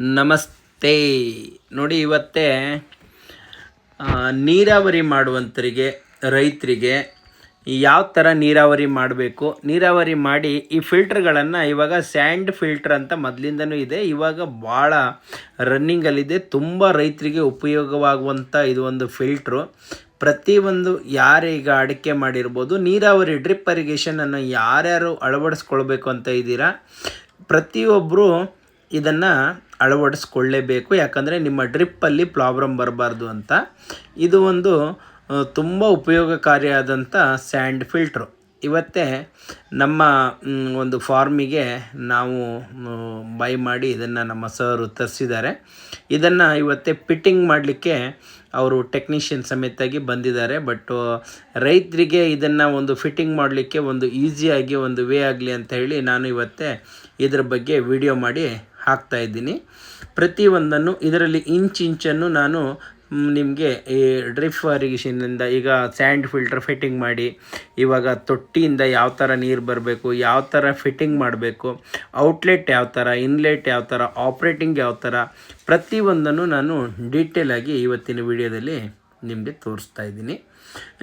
ನಮಸ್ತೆ. ನೋಡಿ ಇವತ್ತೇ ನೀರಾವರಿ ಮಾಡುವಂಥರಿಗೆ ರೈತರಿಗೆ ಯಾವ ಥರ ನೀರಾವರಿ ಮಾಡಬೇಕು? ನೀರಾವರಿ ಮಾಡಿ ಈ ಫಿಲ್ಟ್ರ್ಗಳನ್ನು ಇವಾಗ ಸ್ಯಾಂಡ್ ಫಿಲ್ಟರ್ ಅಂತ ಮೊದಲಿಂದನೂ ಇದೆ. ಇವಾಗ ಭಾಳ ರನ್ನಿಂಗಲ್ಲಿದೆ ತುಂಬ ರೈತರಿಗೆ ಉಪಯೋಗವಾಗುವಂಥ ಇದು ಒಂದು ಫಿಲ್ಟ್ರು. ಪ್ರತಿಯೊಂದು ಯಾರು ಈಗ ಅಡಿಕೆ ಮಾಡಿರ್ಬೋದು, ನೀರಾವರಿ ಡ್ರಿಪ್ ಅರಿಗೇಷನನ್ನು ಯಾರ್ಯಾರು ಅಳವಡಿಸ್ಕೊಳ್ಬೇಕು ಅಂತ ಇದ್ದೀರಾ? ಪ್ರತಿಯೊಬ್ಬರು ಇದನ್ನು ಅಳವಡಿಸ್ಕೊಳ್ಳೇಬೇಕು. ಯಾಕಂದರೆ ನಿಮ್ಮ ಡ್ರಿಪ್ಪಲ್ಲಿ ಪ್ರಾಬ್ಲಮ್ ಬರಬಾರ್ದು ಅಂತ. ಇದು ಒಂದು ತುಂಬ ಉಪಯೋಗಕಾರಿಯಾದಂಥ ಸ್ಯಾಂಡ್ ಫಿಲ್ಟ್ರು. ಇವತ್ತೇ ನಮ್ಮ ಒಂದು ಫಾರ್ಮಿಗೆ ನಾವು ಬೈ ಮಾಡಿ ಇದನ್ನು ನಮ್ಮ ಸರು ತರಿಸಿದ್ದಾರೆ. ಇದನ್ನು ಇವತ್ತೇ ಫಿಟ್ಟಿಂಗ್ ಮಾಡಲಿಕ್ಕೆ ಅವರು ಟೆಕ್ನಿಷಿಯನ್ ಸಮೇತಾಗಿ ಬಂದಿದ್ದಾರೆ. ಬಟ್, ರೈತರಿಗೆ ಇದನ್ನು ಒಂದು ಫಿಟ್ಟಿಂಗ್ ಮಾಡಲಿಕ್ಕೆ ಒಂದು ಈಸಿಯಾಗಿ ಒಂದು ವೇ ಆಗಲಿ ಅಂತ ಹೇಳಿ ನಾನು ಇವತ್ತೇ ಇದ್ರ ಬಗ್ಗೆ ವಿಡಿಯೋ ಮಾಡಿ ಹಾಕ್ತಾ ಇದ್ದೀನಿ. ಪ್ರತಿಯೊಂದನ್ನು ಇದರಲ್ಲಿ ಇಂಚ್ ಇಂಚನ್ನು ನಾನು ನಿಮಗೆ ಈ ಡ್ರಿಪ್ ಇರಿಗೇಷನ್ನಿಂದ ಈಗ ಸ್ಯಾಂಡ್ ಫಿಲ್ಟರ್ ಫಿಟ್ಟಿಂಗ್ ಮಾಡಿ, ಇವಾಗ ತೊಟ್ಟಿಯಿಂದ ಯಾವ ಥರ ನೀರು ಬರಬೇಕು, ಯಾವ ಥರ ಫಿಟ್ಟಿಂಗ್ ಮಾಡಬೇಕು ಔಟ್ಲೆಟ್ ಯಾವ ಥರ ಇನ್ಲೆಟ್ ಯಾವ ಥರ ಆಪ್ರೇಟಿಂಗ್ ಯಾವ ಥರ ಪ್ರತಿಯೊಂದನ್ನು ನಾನು ಡೀಟೇಲಾಗಿ ಇವತ್ತಿನ ವಿಡಿಯೋದಲ್ಲಿ ನಿಮಗೆ ತೋರಿಸ್ತಾ ಇದ್ದೀನಿ.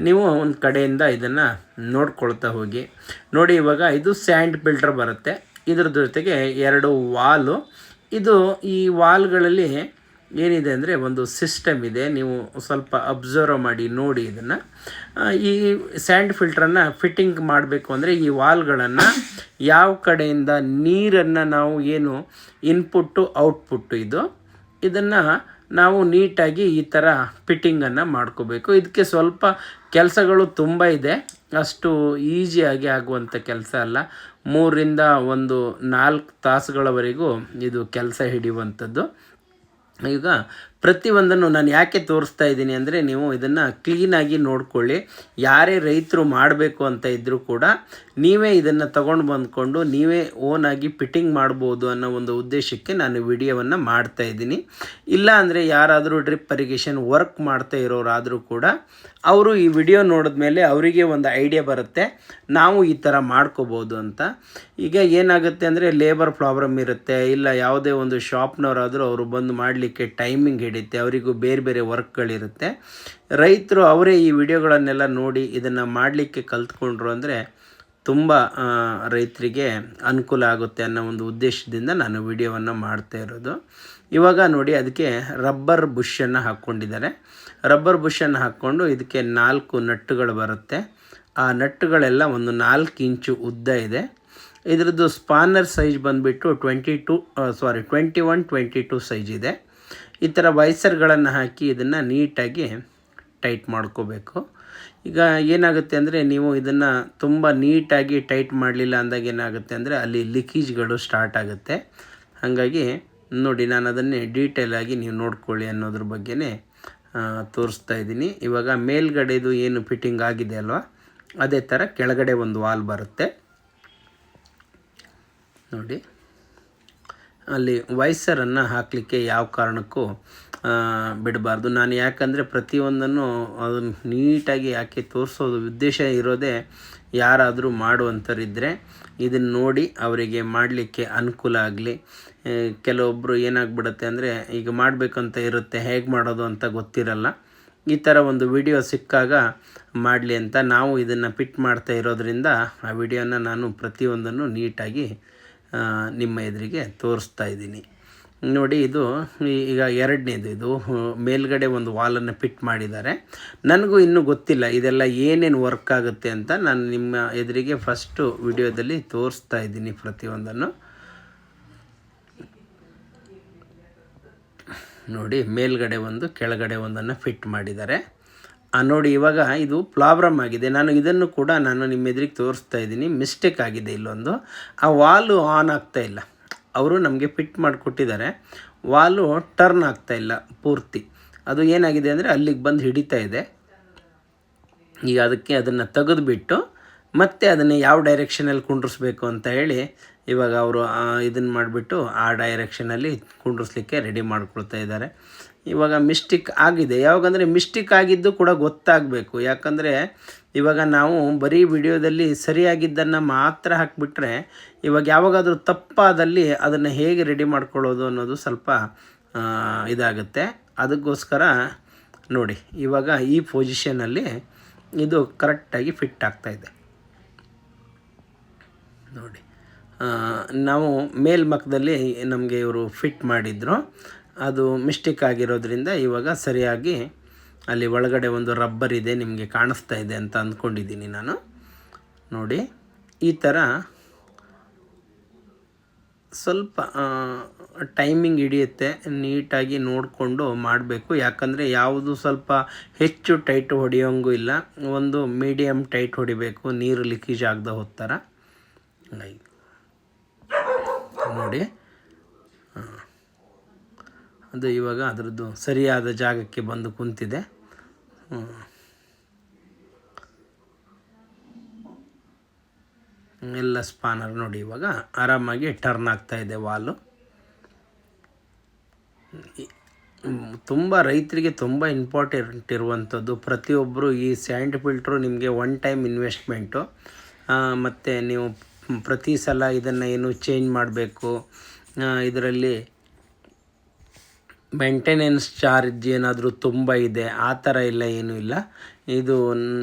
ನೀವು ಒಂದು ಕಡೆಯಿಂದ ಇದನ್ನು ನೋಡ್ಕೊಳ್ತಾ ಹೋಗಿ. ನೋಡಿ, ಇವಾಗ ಇದು ಸ್ಯಾಂಡ್ ಫಿಲ್ಟರ್ ಬರುತ್ತೆ. ಇದ್ರ ಜೊತೆಗೆ ಎರಡು ವಾಲು. ಇದು ಈ ವಾಲ್ಗಳಲ್ಲಿ ಏನಿದೆ ಅಂದರೆ ಒಂದು ಸಿಸ್ಟಮ್ ಇದೆ. ನೀವು ಸ್ವಲ್ಪ ಅಬ್ಸರ್ವ್ ಮಾಡಿ ನೋಡಿ ಇದನ್ನು. ಈ ಸ್ಯಾಂಡ್ ಫಿಲ್ಟ್ರನ್ನು ಫಿಟ್ಟಿಂಗ್ ಮಾಡಬೇಕು ಅಂದರೆ ಈ ವಾಲ್ಗಳನ್ನು ಯಾವ ಕಡೆಯಿಂದ ನೀರನ್ನು ನಾವು ಏನು ಇನ್ಪುಟ್ಟು, ಔಟ್ಪುಟ್ಟು ಇದು, ಇದನ್ನು ನಾವು ನೀಟಾಗಿ ಈ ಥರ ಫಿಟ್ಟಿಂಗನ್ನು ಮಾಡ್ಕೋಬೇಕು. ಇದಕ್ಕೆ ಸ್ವಲ್ಪ ಕೆಲಸಗಳು ತುಂಬ ಇದೆ. ಅಷ್ಟು ಈಸಿಯಾಗಿ ಆಗುವಂಥ ಕೆಲಸ ಅಲ್ಲ. ಮೂರಿಂದ ಒಂದು ನಾಲ್ಕು ತಾಸುಗಳವರೆಗೂ ಇದು ಕೆಲಸ ಹಿಡಿಯುವಂಥದ್ದು. ಈಗ ಪ್ರತಿಯೊಂದನ್ನು ನಾನು ಯಾಕೆ ತೋರಿಸ್ತಾ ಇದ್ದೀನಿ ಅಂದರೆ ನೀವು ಇದನ್ನು ಕ್ಲೀನಾಗಿ ನೋಡ್ಕೊಳ್ಳಿ. ಯಾರೇ ರೈತರು ಮಾಡಬೇಕು ಅಂತ ಇದ್ದರೂ ಕೂಡ ನೀವೇ ಇದನ್ನು ತಗೊಂಡು ಬಂದ್ಕೊಂಡು ನೀವೇ ಓನಾಗಿ ಫಿಟ್ಟಿಂಗ್ ಮಾಡ್ಬೋದು ಅನ್ನೋ ಒಂದು ಉದ್ದೇಶಕ್ಕೆ ನಾನು ವಿಡಿಯೋವನ್ನು ಮಾಡ್ತಾ ಇದ್ದೀನಿ. ಇಲ್ಲ ಅಂದರೆ ಯಾರಾದರೂ ಡ್ರಿಪ್ ಇರಿಗೇಷನ್ ವರ್ಕ್ ಮಾಡ್ತಾ ಇರೋರಾದರೂ ಕೂಡ ಅವರು ಈ ವಿಡಿಯೋ ನೋಡಿದ ಮೇಲೆ ಅವರಿಗೆ ಒಂದು ಐಡಿಯಾ ಬರುತ್ತೆ, ನಾವು ಈ ಥರ ಮಾಡ್ಕೋಬೋದು ಅಂತ. ಈಗ ಏನಾಗುತ್ತೆ ಅಂದರೆ ಲೇಬರ್ ಪ್ರಾಬ್ಲಮ್ ಇರುತ್ತೆ, ಇಲ್ಲ ಯಾವುದೇ ಒಂದು ಶಾಪ್ನವರಾದರೂ ಅವರು ಬಂದು ಮಾಡಲಿಕ್ಕೆ ಟೈಮಿಂಗ್ ಹಿಡಿಯುತ್ತೆ, ಅವರಿಗೂ ಬೇರೆ ಬೇರೆ ವರ್ಕ್ಗಳಿರುತ್ತೆ ರೈತರು ಅವರೇ ಈ ವಿಡಿಯೋಗಳನ್ನೆಲ್ಲ ನೋಡಿ ಇದನ್ನು ಮಾಡಲಿಕ್ಕೆ ಕಲ್ತ್ಕೊಂಡ್ರು ಅಂದರೆ ತುಂಬ ರೈತರಿಗೆ ಅನುಕೂಲ ಆಗುತ್ತೆ ಅನ್ನೋ ಒಂದು ಉದ್ದೇಶದಿಂದ ನಾನು ವಿಡಿಯೋವನ್ನು ಮಾಡ್ತಾ ಇರೋದು. ಇವಾಗ ನೋಡಿ, ಅದಕ್ಕೆ ರಬ್ಬರ್ ಬುಷನ್ನು ಹಾಕ್ಕೊಂಡಿದ್ದಾರೆ ರಬ್ಬರ್ ಬುಷನ್ನು ಹಾಕ್ಕೊಂಡು ಇದಕ್ಕೆ ನಾಲ್ಕು ನಟ್ಟುಗಳು ಬರುತ್ತೆ. ಆ ನಟ್ಟುಗಳೆಲ್ಲ ಒಂದು ನಾಲ್ಕು ಇಂಚು ಉದ್ದ ಇದೆ. ಇದರದ್ದು ಸ್ಪಾನರ್ ಸೈಜ್ ಬಂದುಬಿಟ್ಟು twenty two sorry twenty one, twenty two size ಇದೆ. ಈ ಥರ ವೈಸರ್ಗಳನ್ನು ಹಾಕಿ ಇದನ್ನು ನೀಟಾಗಿ ಟೈಟ್ ಮಾಡ್ಕೋಬೇಕು. ಈಗ ಏನಾಗುತ್ತೆ ಅಂದರೆ ನೀವು ಇದನ್ನು ತುಂಬ ನೀಟಾಗಿ ಟೈಟ್ ಮಾಡಲಿಲ್ಲ ಅಂದಾಗ ಏನಾಗುತ್ತೆ ಅಂದರೆ ಅಲ್ಲಿ ಲೀಕೇಜ್ಗಳು ಸ್ಟಾರ್ಟ್ ಆಗುತ್ತೆ. ಹಾಗಾಗಿ ನೋಡಿ ನಾನು ಅದನ್ನೇ ಡೀಟೇಲಾಗಿ ನೀವು ನೋಡ್ಕೊಳ್ಳಿ ಅನ್ನೋದ್ರ ಬಗ್ಗೆನೇ ತೋರಿಸ್ತಾ ಇದ್ದೀನಿ. ಇವಾಗ ಮೇಲ್ಗಡೆದು ಏನು ಫಿಟ್ಟಿಂಗ್ ಆಗಿದೆ ಅಲ್ವಾ? ಅದೇ ಥರ ಕೆಳಗಡೆ ಒಂದು ವಾಲ್ ಬರುತ್ತೆ. ನೋಡಿ. ಅಲ್ಲಿ ವೈಸರನ್ನು ಹಾಕಲಿಕ್ಕೆ ಯಾವ ಕಾರಣಕ್ಕೂ ಬಿಡಬಾರ್ದು. ನಾನು ಯಾಕಂದರೆ ಪ್ರತಿಯೊಂದನ್ನು ಅದನ್ನು ನೀಟಾಗಿ ಯಾಕೆ ತೋರಿಸೋದು ಉದ್ದೇಶ ಇರೋದೇ ಯಾರಾದರೂ ಮಾಡುವಂಥರಿದ್ದರೆ ಇದನ್ನು ನೋಡಿ ಅವರಿಗೆ ಮಾಡಲಿಕ್ಕೆ ಅನುಕೂಲ ಆಗಲಿ. ಕೆಲವೊಬ್ಬರು ಏನಾಗ್ಬಿಡುತ್ತೆ ಅಂದರೆ, ಈಗ ಮಾಡಬೇಕಂತ ಇರುತ್ತೆ, ಹೇಗೆ ಮಾಡೋದು ಅಂತ ಗೊತ್ತಿರಲ್ಲ. ಈ ಥರ ಒಂದು ವಿಡಿಯೋ ಸಿಕ್ಕಾಗ ಮಾಡಲಿ ಅಂತ ನಾವು ಇದನ್ನು ಪಿಟ್ ಮಾಡ್ತಾ ಇರೋದ್ರಿಂದ ಆ ವಿಡಿಯೋನ ನಾನು ಪ್ರತಿಯೊಂದನ್ನು ನೀಟಾಗಿ ನಿಮ್ಮ ಎದುರಿಗೆ ತೋರಿಸ್ತಾ ಇದ್ದೀನಿ. ನೋಡಿ, ಇದು ಈಗ ಎರಡನೇದು, ಇದು ಮೇಲ್ಗಡೆ ಒಂದು ವಾಲನ್ನು ಫಿಟ್ ಮಾಡಿದ್ದಾರೆ. ನನಗೂ ಇನ್ನೂ ಗೊತ್ತಿಲ್ಲ ಇದೆಲ್ಲ ಏನೇನು ವರ್ಕ್ ಆಗುತ್ತೆ ಅಂತ ನಾನು ನಿಮ್ಮ ಎದುರಿಗೆ ಫಸ್ಟು ವಿಡಿಯೋದಲ್ಲಿ ತೋರಿಸ್ತಾ ಇದ್ದೀನಿ ಪ್ರತಿಯೊಂದನ್ನು. ನೋಡಿ, ಮೇಲ್ಗಡೆ ಒಂದು, ಕೆಳಗಡೆ ಒಂದನ್ನು ಫಿಟ್ ಮಾಡಿದ್ದಾರೆ. ನೋಡಿ, ಇವಾಗ ಇದು ಪ್ರಾಬ್ಲಮ್ ಆಗಿದೆ. ನಾನು ಇದನ್ನು ಕೂಡ ನಾನು ನಿಮ್ಮ ಎದುರಿಗೆ ತೋರಿಸ್ತಾ ಇದ್ದೀನಿ. ಮಿಸ್ಟೇಕ್ ಆಗಿದೆ ಇಲ್ಲೊಂದು. ಆ ವಾಲು ಆನ್ ಆಗ್ತಾ ಇಲ್ಲ. ಅವರು ನಮಗೆ ಫಿಟ್ ಮಾಡಿಕೊಟ್ಟಿದ್ದಾರೆ. ವಾಲು ಟರ್ನ್ ಆಗ್ತಾ ಇಲ್ಲ ಪೂರ್ತಿ. ಅದು ಏನಾಗಿದೆ ಅಂದರೆ ಅಲ್ಲಿಗೆ ಬಂದು ಹಿಡಿತಾ ಇದೆ. ಈಗ ಅದಕ್ಕೆ ಅದನ್ನು ತೆಗೆದುಬಿಟ್ಟು ಮತ್ತೆ ಅದನ್ನು ಯಾವ ಡೈರೆಕ್ಷನಲ್ಲಿ ಕುಂಡ್ರಿಸ್ಬೇಕು ಅಂತ ಹೇಳಿ ಇವಾಗ ಅವರು ಇದನ್ನು ಮಾಡಿಬಿಟ್ಟು ಆ ಡೈರೆಕ್ಷನಲ್ಲಿ ಕುಂಡ್ರಿಸ್ಲಿಕ್ಕೆ ರೆಡಿ ಮಾಡ್ಕೊಳ್ತಾ ಇದ್ದಾರೆ ಇವಾಗ ಮಿಸ್ಟಿಕ್ ಆಗಿದೆ. ಯಾವಾಗಂದರೆ ಮಿಸ್ಟಿಕ್ ಆಗಿದ್ದು ಕೂಡ ಗೊತ್ತಾಗಬೇಕು. ಯಾಕಂದರೆ ಇವಾಗ ನಾವು ಬರೀ ವಿಡಿಯೋದಲ್ಲಿ ಸರಿಯಾಗಿದ್ದನ್ನು ಮಾತ್ರ ಹಾಕಿಬಿಟ್ರೆ ಇವಾಗ ಯಾವಾಗಾದರೂ ತಪ್ಪಾದಲ್ಲಿ ಅದನ್ನು ಹೇಗೆ ರೆಡಿ ಮಾಡ್ಕೊಳ್ಳೋದು ಅನ್ನೋದು ಸ್ವಲ್ಪ ಇದಾಗುತ್ತೆ. ಅದಕ್ಕೋಸ್ಕರ ನೋಡಿ, ಇವಾಗ ಈ ಪೊಸಿಷನಲ್ಲಿ ಇದು ಕರೆಕ್ಟಾಗಿ ಫಿಟ್ ಆಗ್ತಾಯಿದೆ ನೋಡಿ. ನಾವು ಮೇಲ್ಮಕದಲ್ಲಿ ನಮಗೆ ಇವರು ಫಿಟ್ ಮಾಡಿದರು. ಅದು ಮಿಸ್ಟೇಕ್ ಆಗಿರೋದ್ರಿಂದ ಇವಾಗ ಸರಿಯಾಗಿ ಅಲ್ಲಿ ಒಳಗಡೆ ಒಂದು ರಬ್ಬರ್ ಇದೆ, ನಿಮಗೆ ಕಾಣಿಸ್ತಾ ಇದೆ ಅಂತ ಅಂದ್ಕೊಂಡಿದ್ದೀನಿ ನಾನು. ನೋಡಿ, ಈ ಥರ ಸ್ವಲ್ಪ ಟೈಮಿಂಗ್ ಹಿಡಿಯುತ್ತೆ, ನೀಟಾಗಿ ನೋಡಿಕೊಂಡು ಮಾಡಬೇಕು. ಯಾಕಂದರೆ ಯಾವುದು ಸ್ವಲ್ಪ ಹೆಚ್ಚು ಟೈಟ್ ಹೊಡೆಯೋಂಗೂ ಇಲ್ಲ, ಒಂದು ಮೀಡಿಯಮ್ ಟೈಟ್ ಹೊಡಿಬೇಕು ನೀರು ಲೀಕೇಜ್ ಆಗದ ಹಂಗಾಗಿ ನೋಡಿ. ಅದು ಇವಾಗ ಅದರದ್ದು ಸರಿಯಾದ ಜಾಗಕ್ಕೆ ಬಂದು ಕುಂತಿದೆ. ಎಲ್ಲ ಸ್ಪಾನರ್ ನೋಡಿ ಇವಾಗ. ಆರಾಮಾಗಿ ಟರ್ನ್ ಆಗ್ತಾ ಇದೆ ವಾಲು. ತುಂಬ ರೈತರಿಗೆ ತುಂಬ ಇಂಪಾರ್ಟೆಂಟ್ ಇರುವಂಥದ್ದು. ಪ್ರತಿಯೊಬ್ಬರು ಈ ಸ್ಯಾಂಡ್ ಫಿಲ್ಟ್ರು ನಿಮಗೆ ಒನ್ ಟೈಮ್ ಇನ್ವೆಸ್ಟ್ಮೆಂಟು. ಮತ್ತು ನೀವು ಪ್ರತಿ ಸಲ ಇದನ್ನು ಏನು ಚೇಂಜ್ ಮಾಡಬೇಕು? ಇದರಲ್ಲಿ ಮೇಂಟೆನೆನ್ಸ್ ಚಾರ್ಜ್ ಏನಾದರೂ ತುಂಬ ಇದೆ, ಆ ಥರ ಇಲ್ಲ ಏನೂ ಇಲ್ಲ. ಇದು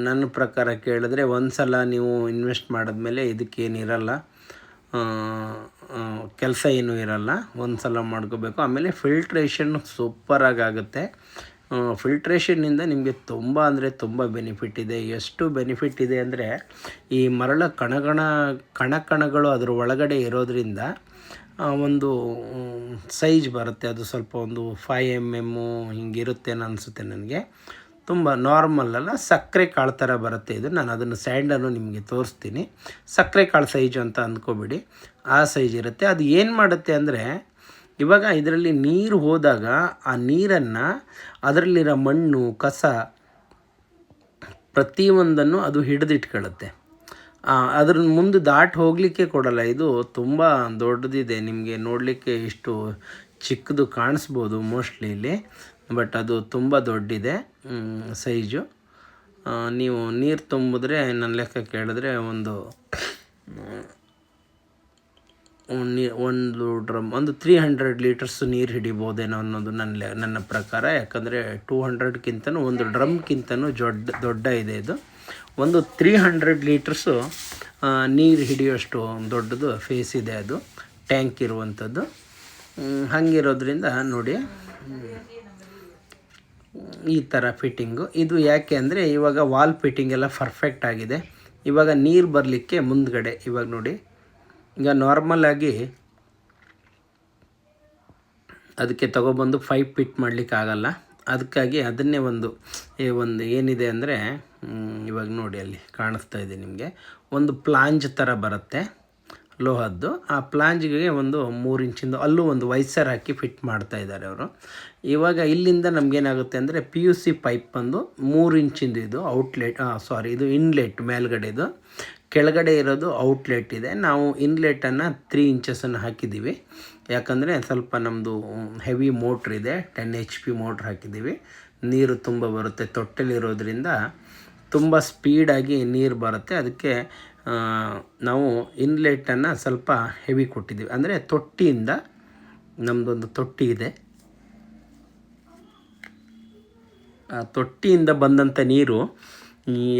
ನನ್ನ ಪ್ರಕಾರ ಕೇಳಿದ್ರೆ ಒಂದು ಸಲ ನೀವು ಇನ್ವೆಸ್ಟ್ ಮಾಡಿದ್ಮೇಲೆ ಇದಕ್ಕೇನಿರಲ್ಲ ಕೆಲಸ ಏನೂ ಇರಲ್ಲ. ಒಂದು ಸಲ ಮಾಡ್ಕೋಬೇಕು. ಆಮೇಲೆ ಫಿಲ್ಟ್ರೇಷನ್ ಸೂಪರಾಗಿ ಆಗುತ್ತೆ. ಫಿಲ್ಟ್ರೇಷನ್ನಿಂದ ನಿಮಗೆ ತುಂಬ ಅಂದರೆ ತುಂಬ ಬೆನಿಫಿಟ್ ಇದೆ. ಎಷ್ಟು ಬೆನಿಫಿಟ್ ಇದೆ ಅಂದರೆ ಈ ಮರಳ ಕಣಗಣ, ಕಣಕಣಗಳು ಅದರ ಒಳಗಡೆ ಇರೋದ್ರಿಂದ ಒಂದು ಸೈಜ್ ಬರುತ್ತೆ. ಅದು ಸ್ವಲ್ಪ ಒಂದು ಫೈ ಎಂ ಎಮ್ಮು ಹಿಂಗಿರುತ್ತೆ ಅನಿಸುತ್ತೆ ನನಗೆ. ತುಂಬ ನಾರ್ಮಲ್ ಅಲ್ಲ, ಸಕ್ಕರೆ ಕಾಳು ಥರ ಬರುತ್ತೆ ಇದು. ನಾನು ಅದನ್ನು ಸ್ಯಾಂಡನ್ನು ನಿಮಗೆ ತೋರಿಸ್ತೀನಿ. ಸಕ್ಕರೆ ಕಾಳು ಸೈಜು ಅಂತ ಅಂದ್ಕೋಬೇಡಿ. ಆ ಸೈಜ್ ಇರುತ್ತೆ. ಅದು ಏನು ಮಾಡುತ್ತೆ ಅಂದರೆ ಇವಾಗ ಇದರಲ್ಲಿ ನೀರು ಹೋದಾಗ ಆ ನೀರನ್ನು ಅದರಲ್ಲಿರೋ ಮಣ್ಣು, ಕಸ ಪ್ರತಿಯೊಂದನ್ನು ಅದು ಹಿಡಿದಿಟ್ಕೊಳ್ಳುತ್ತೆ. ಅದ್ರ ಮುಂದೆ ದಾಟಿ ಹೋಗಲಿಕ್ಕೆ ಕೊಡಲ್ಲ. ಇದು ತುಂಬ ದೊಡ್ಡದಿದೆ. ನಿಮಗೆ ನೋಡಲಿಕ್ಕೆ ಇಷ್ಟು ಚಿಕ್ಕದು ಕಾಣಿಸ್ಬೋದು ಮೋಸ್ಟ್ಲಿ ಇಲ್ಲಿ. ಬಟ್ ಅದು ತುಂಬ ದೊಡ್ಡಿದೆ ಸೈಜು. ನೀವು ನೀರು ತುಂಬಿದ್ರೆ, ನನ್ನ ಲೆಕ್ಕ ಕೇಳಿದ್ರೆ ಒಂದು ಒಂದ್ ಡ್ರಮ್ ಒಂದು ತ್ರೀ ಹಂಡ್ರೆಡ್ ಲೀಟರ್ಸ್ ನೀರು ಹಿಡಿಬೋದೇನೋ ಅನ್ನೋದು ನನ್ನ ನನ್ನ ಪ್ರಕಾರ. ಯಾಕಂದರೆ ಟೂ ಹಂಡ್ರೆಡ್ಗಿಂತನೂ ಒಂದು ಡ್ರಮ್ಗಿಂತನೂ ದೊಡ್ಡ ದೊಡ್ಡ ಇದೆ ಇದು. ಒಂದು ತ್ರೀ ಹಂಡ್ರೆಡ್ ಲೀಟರ್ಸು ನೀರು ಹಿಡಿಯೋಷ್ಟು ದೊಡ್ಡದು ಫೇಸ್ ಇದೆ ಅದು. ಟ್ಯಾಂಕ್ ಇರುವಂಥದ್ದು. ಹಾಗಿರೋದರಿಂದ ಹಂಗಿರೋದ್ರಿಂದ ನೋಡಿ. ಈ ಥರ ಫಿಟ್ಟಿಂಗು ಇದು ಯಾಕೆ ಅಂದರೆ ಇವಾಗ ವಾಲ್ ಫಿಟ್ಟಿಂಗ್ ಎಲ್ಲ ಪರ್ಫೆಕ್ಟ್ ಆಗಿದೆ. ಇವಾಗ ನೀರು ಬರಲಿಕ್ಕೆ ಮುಂದ್ಗಡೆ ಇವಾಗ ನೋಡಿ. ಈಗ ನಾರ್ಮಲಾಗಿ ಅದಕ್ಕೆ ತಗೊಬಂದು ಪೈಪ್ ಫಿಟ್ ಮಾಡಲಿಕ್ಕೆ ಆಗಲ್ಲ. ಅದಕ್ಕಾಗಿ ಅದನ್ನೇ ಒಂದು ಒಂದು ಏನಿದೆ ಅಂದರೆ ಇವಾಗ ನೋಡಿ ಅಲ್ಲಿ ಕಾಣಿಸ್ತಾ ಇದೆ ನಿಮಗೆ. ಒಂದು ಪ್ಲಾಂಜ್ ಥರ ಬರುತ್ತೆ ಲೋಹದ್ದು. ಆ ಪ್ಲಾಂಜ್ಗೆ ಒಂದು ಮೂರು ಇಂಚಿಂದು ಅಲ್ಲೂ ಒಂದು ವೈಸರ್ ಹಾಕಿ ಫಿಟ್ ಮಾಡ್ತಾ ಇದ್ದಾರೆ ಅವರು. ಇವಾಗ ಇಲ್ಲಿಂದ ನಮಗೇನಾಗುತ್ತೆ ಅಂದರೆ ಪಿ ಯು ಸಿ ಪೈಪ್ ಬಂದು ಮೂರು ಇಂಚಿಂದು ಇದು ಔಟ್ಲೆಟ್ ಸಾರಿ ಇದು ಇನ್ಲೆಟ್ ಮೇಲ್ಗಡೆದು ಕೆಳಗಡೆ ಇರೋದು ಔಟ್ಲೆಟ್ ಇದೆ. ನಾವು ಇನ್ಲೆಟನ್ನು ತ್ರೀ ಇಂಚಸನ್ನು ಹಾಕಿದ್ದೀವಿ. ಯಾಕಂದರೆ ಸ್ವಲ್ಪ ನಮ್ಮದು ಹೆವಿ ಮೋಟ್ರ್ ಇದೆ. ಟೆನ್ ಎಚ್ ಪಿ ಮೋಟ್ರ್ ಹಾಕಿದ್ದೀವಿ. ನೀರು ತುಂಬ ಬರುತ್ತೆ. ತೊಟ್ಟೆಲಿರೋದ್ರಿಂದ ತುಂಬ ಸ್ಪೀಡಾಗಿ ನೀರು ಬರುತ್ತೆ. ಅದಕ್ಕೆ ನಾವು ಇನ್ಲೆಟನ್ನು ಸ್ವಲ್ಪ ಹೆವಿ ಕೊಟ್ಟಿದ್ದೀವಿ. ಅಂದರೆ ತೊಟ್ಟಿಯಿಂದ ನಮ್ಮದೊಂದು ತೊಟ್ಟಿ ಇದೆ. ಆ ತೊಟ್ಟಿಯಿಂದ ಬಂದಂಥ ನೀರು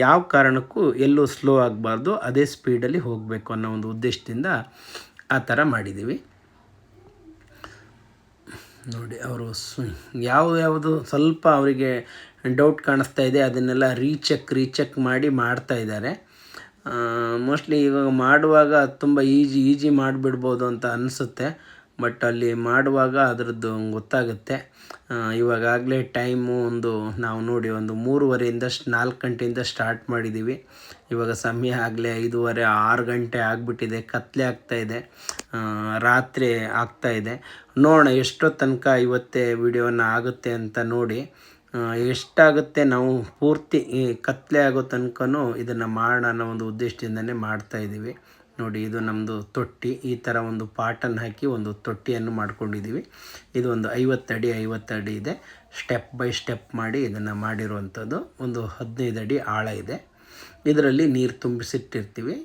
ಯಾವ ಕಾರಣಕ್ಕೂ ಎಲ್ಲೂ ಸ್ಲೋ ಆಗಬಾರ್ದು, ಅದೇ ಸ್ಪೀಡಲ್ಲಿ ಹೋಗಬೇಕು ಅನ್ನೋ ಒಂದು ಉದ್ದೇಶದಿಂದ ಆ ಥರ ಮಾಡಿದ್ದೀವಿ. ನೋಡಿ, ಅವರು ಸು, ಯಾವ ಯಾವುದು ಸ್ವಲ್ಪ ಅವರಿಗೆ ಡೌಟ್ ಕಾಣಿಸ್ತಾ ಇದೆ, ಅದನ್ನೆಲ್ಲ ರೀಚೆಕ್ ರೀಚೆಕ್ ಮಾಡಿ ಮಾಡ್ತಾ ಇದ್ದಾರೆ. ಮೋಸ್ಟ್ಲಿ ಇವಾಗ ಮಾಡುವಾಗ ತುಂಬ ಈಜಿ ಈಜಿ ಮಾಡಿಬಿಡ್ಬೋದು ಅಂತ ಅನಿಸುತ್ತೆ. ಬಟ್ ಅಲ್ಲಿ ಮಾಡುವಾಗ ಅದರದ್ದು ಗೊತ್ತಾಗುತ್ತೆ. ಇವಾಗಾಗಲೇ ಟೈಮು ಒಂದು ನಾವು ನೋಡಿ ಒಂದು ಮೂರುವರೆಯಿಂದ ನಾಲ್ಕು ಗಂಟೆಯಿಂದ ಸ್ಟಾರ್ಟ್ ಮಾಡಿದ್ದೀವಿ ಇವಾಗ ಸಮಯ ಆಗಲೇ ಐದೂವರೆ, ಆರು ಗಂಟೆ ಆಗಿಬಿಟ್ಟಿದೆ ಕತ್ತಲೆ ಆಗ್ತಾ ಇದೆ. ರಾತ್ರಿ ಆಗ್ತಾ ಇದೆ. ನೋಡೋಣ ಎಷ್ಟೋ ತನಕ ಇವತ್ತೇ ವಿಡಿಯೋನ ಆಗುತ್ತೆ ಅಂತ ನೋಡಿ ಎಷ್ಟಾಗುತ್ತೆ ನಾವು ಪೂರ್ತಿ ಈ ಕತ್ಲೆ ಆಗೋ ತನಕನೂ ಇದನ್ನು ಮಾಡೋಣ ಅನ್ನೋ ಒಂದು ಉದ್ದೇಶದಿಂದನೇ ಮಾಡ್ತಾ ಇದ್ದೀವಿ ನೋಡಿ, ಇದು ನಮ್ಮದು ತೊಟ್ಟಿ. ಈ ಥರ ಒಂದು ಪಾಟನ್ನು ಹಾಕಿ ಒಂದು ತೊಟ್ಟಿಯನ್ನು ಮಾಡ್ಕೊಂಡಿದ್ದೀವಿ ಇದು ಒಂದು ಐವತ್ತಡಿ ಐವತ್ತಡಿ ಇದೆ. ಸ್ಟೆಪ್ ಬೈ ಸ್ಟೆಪ್ ಮಾಡಿ ಇದನ್ನು ಮಾಡಿರುವಂಥದ್ದು. ಒಂದು ಹದಿನೈದು ಅಡಿ ಆಳ ಇದೆ. ಇದರಲ್ಲಿ ನೀರು ತುಂಬಿಸಿಟ್ಟಿರ್ತೀವಿ.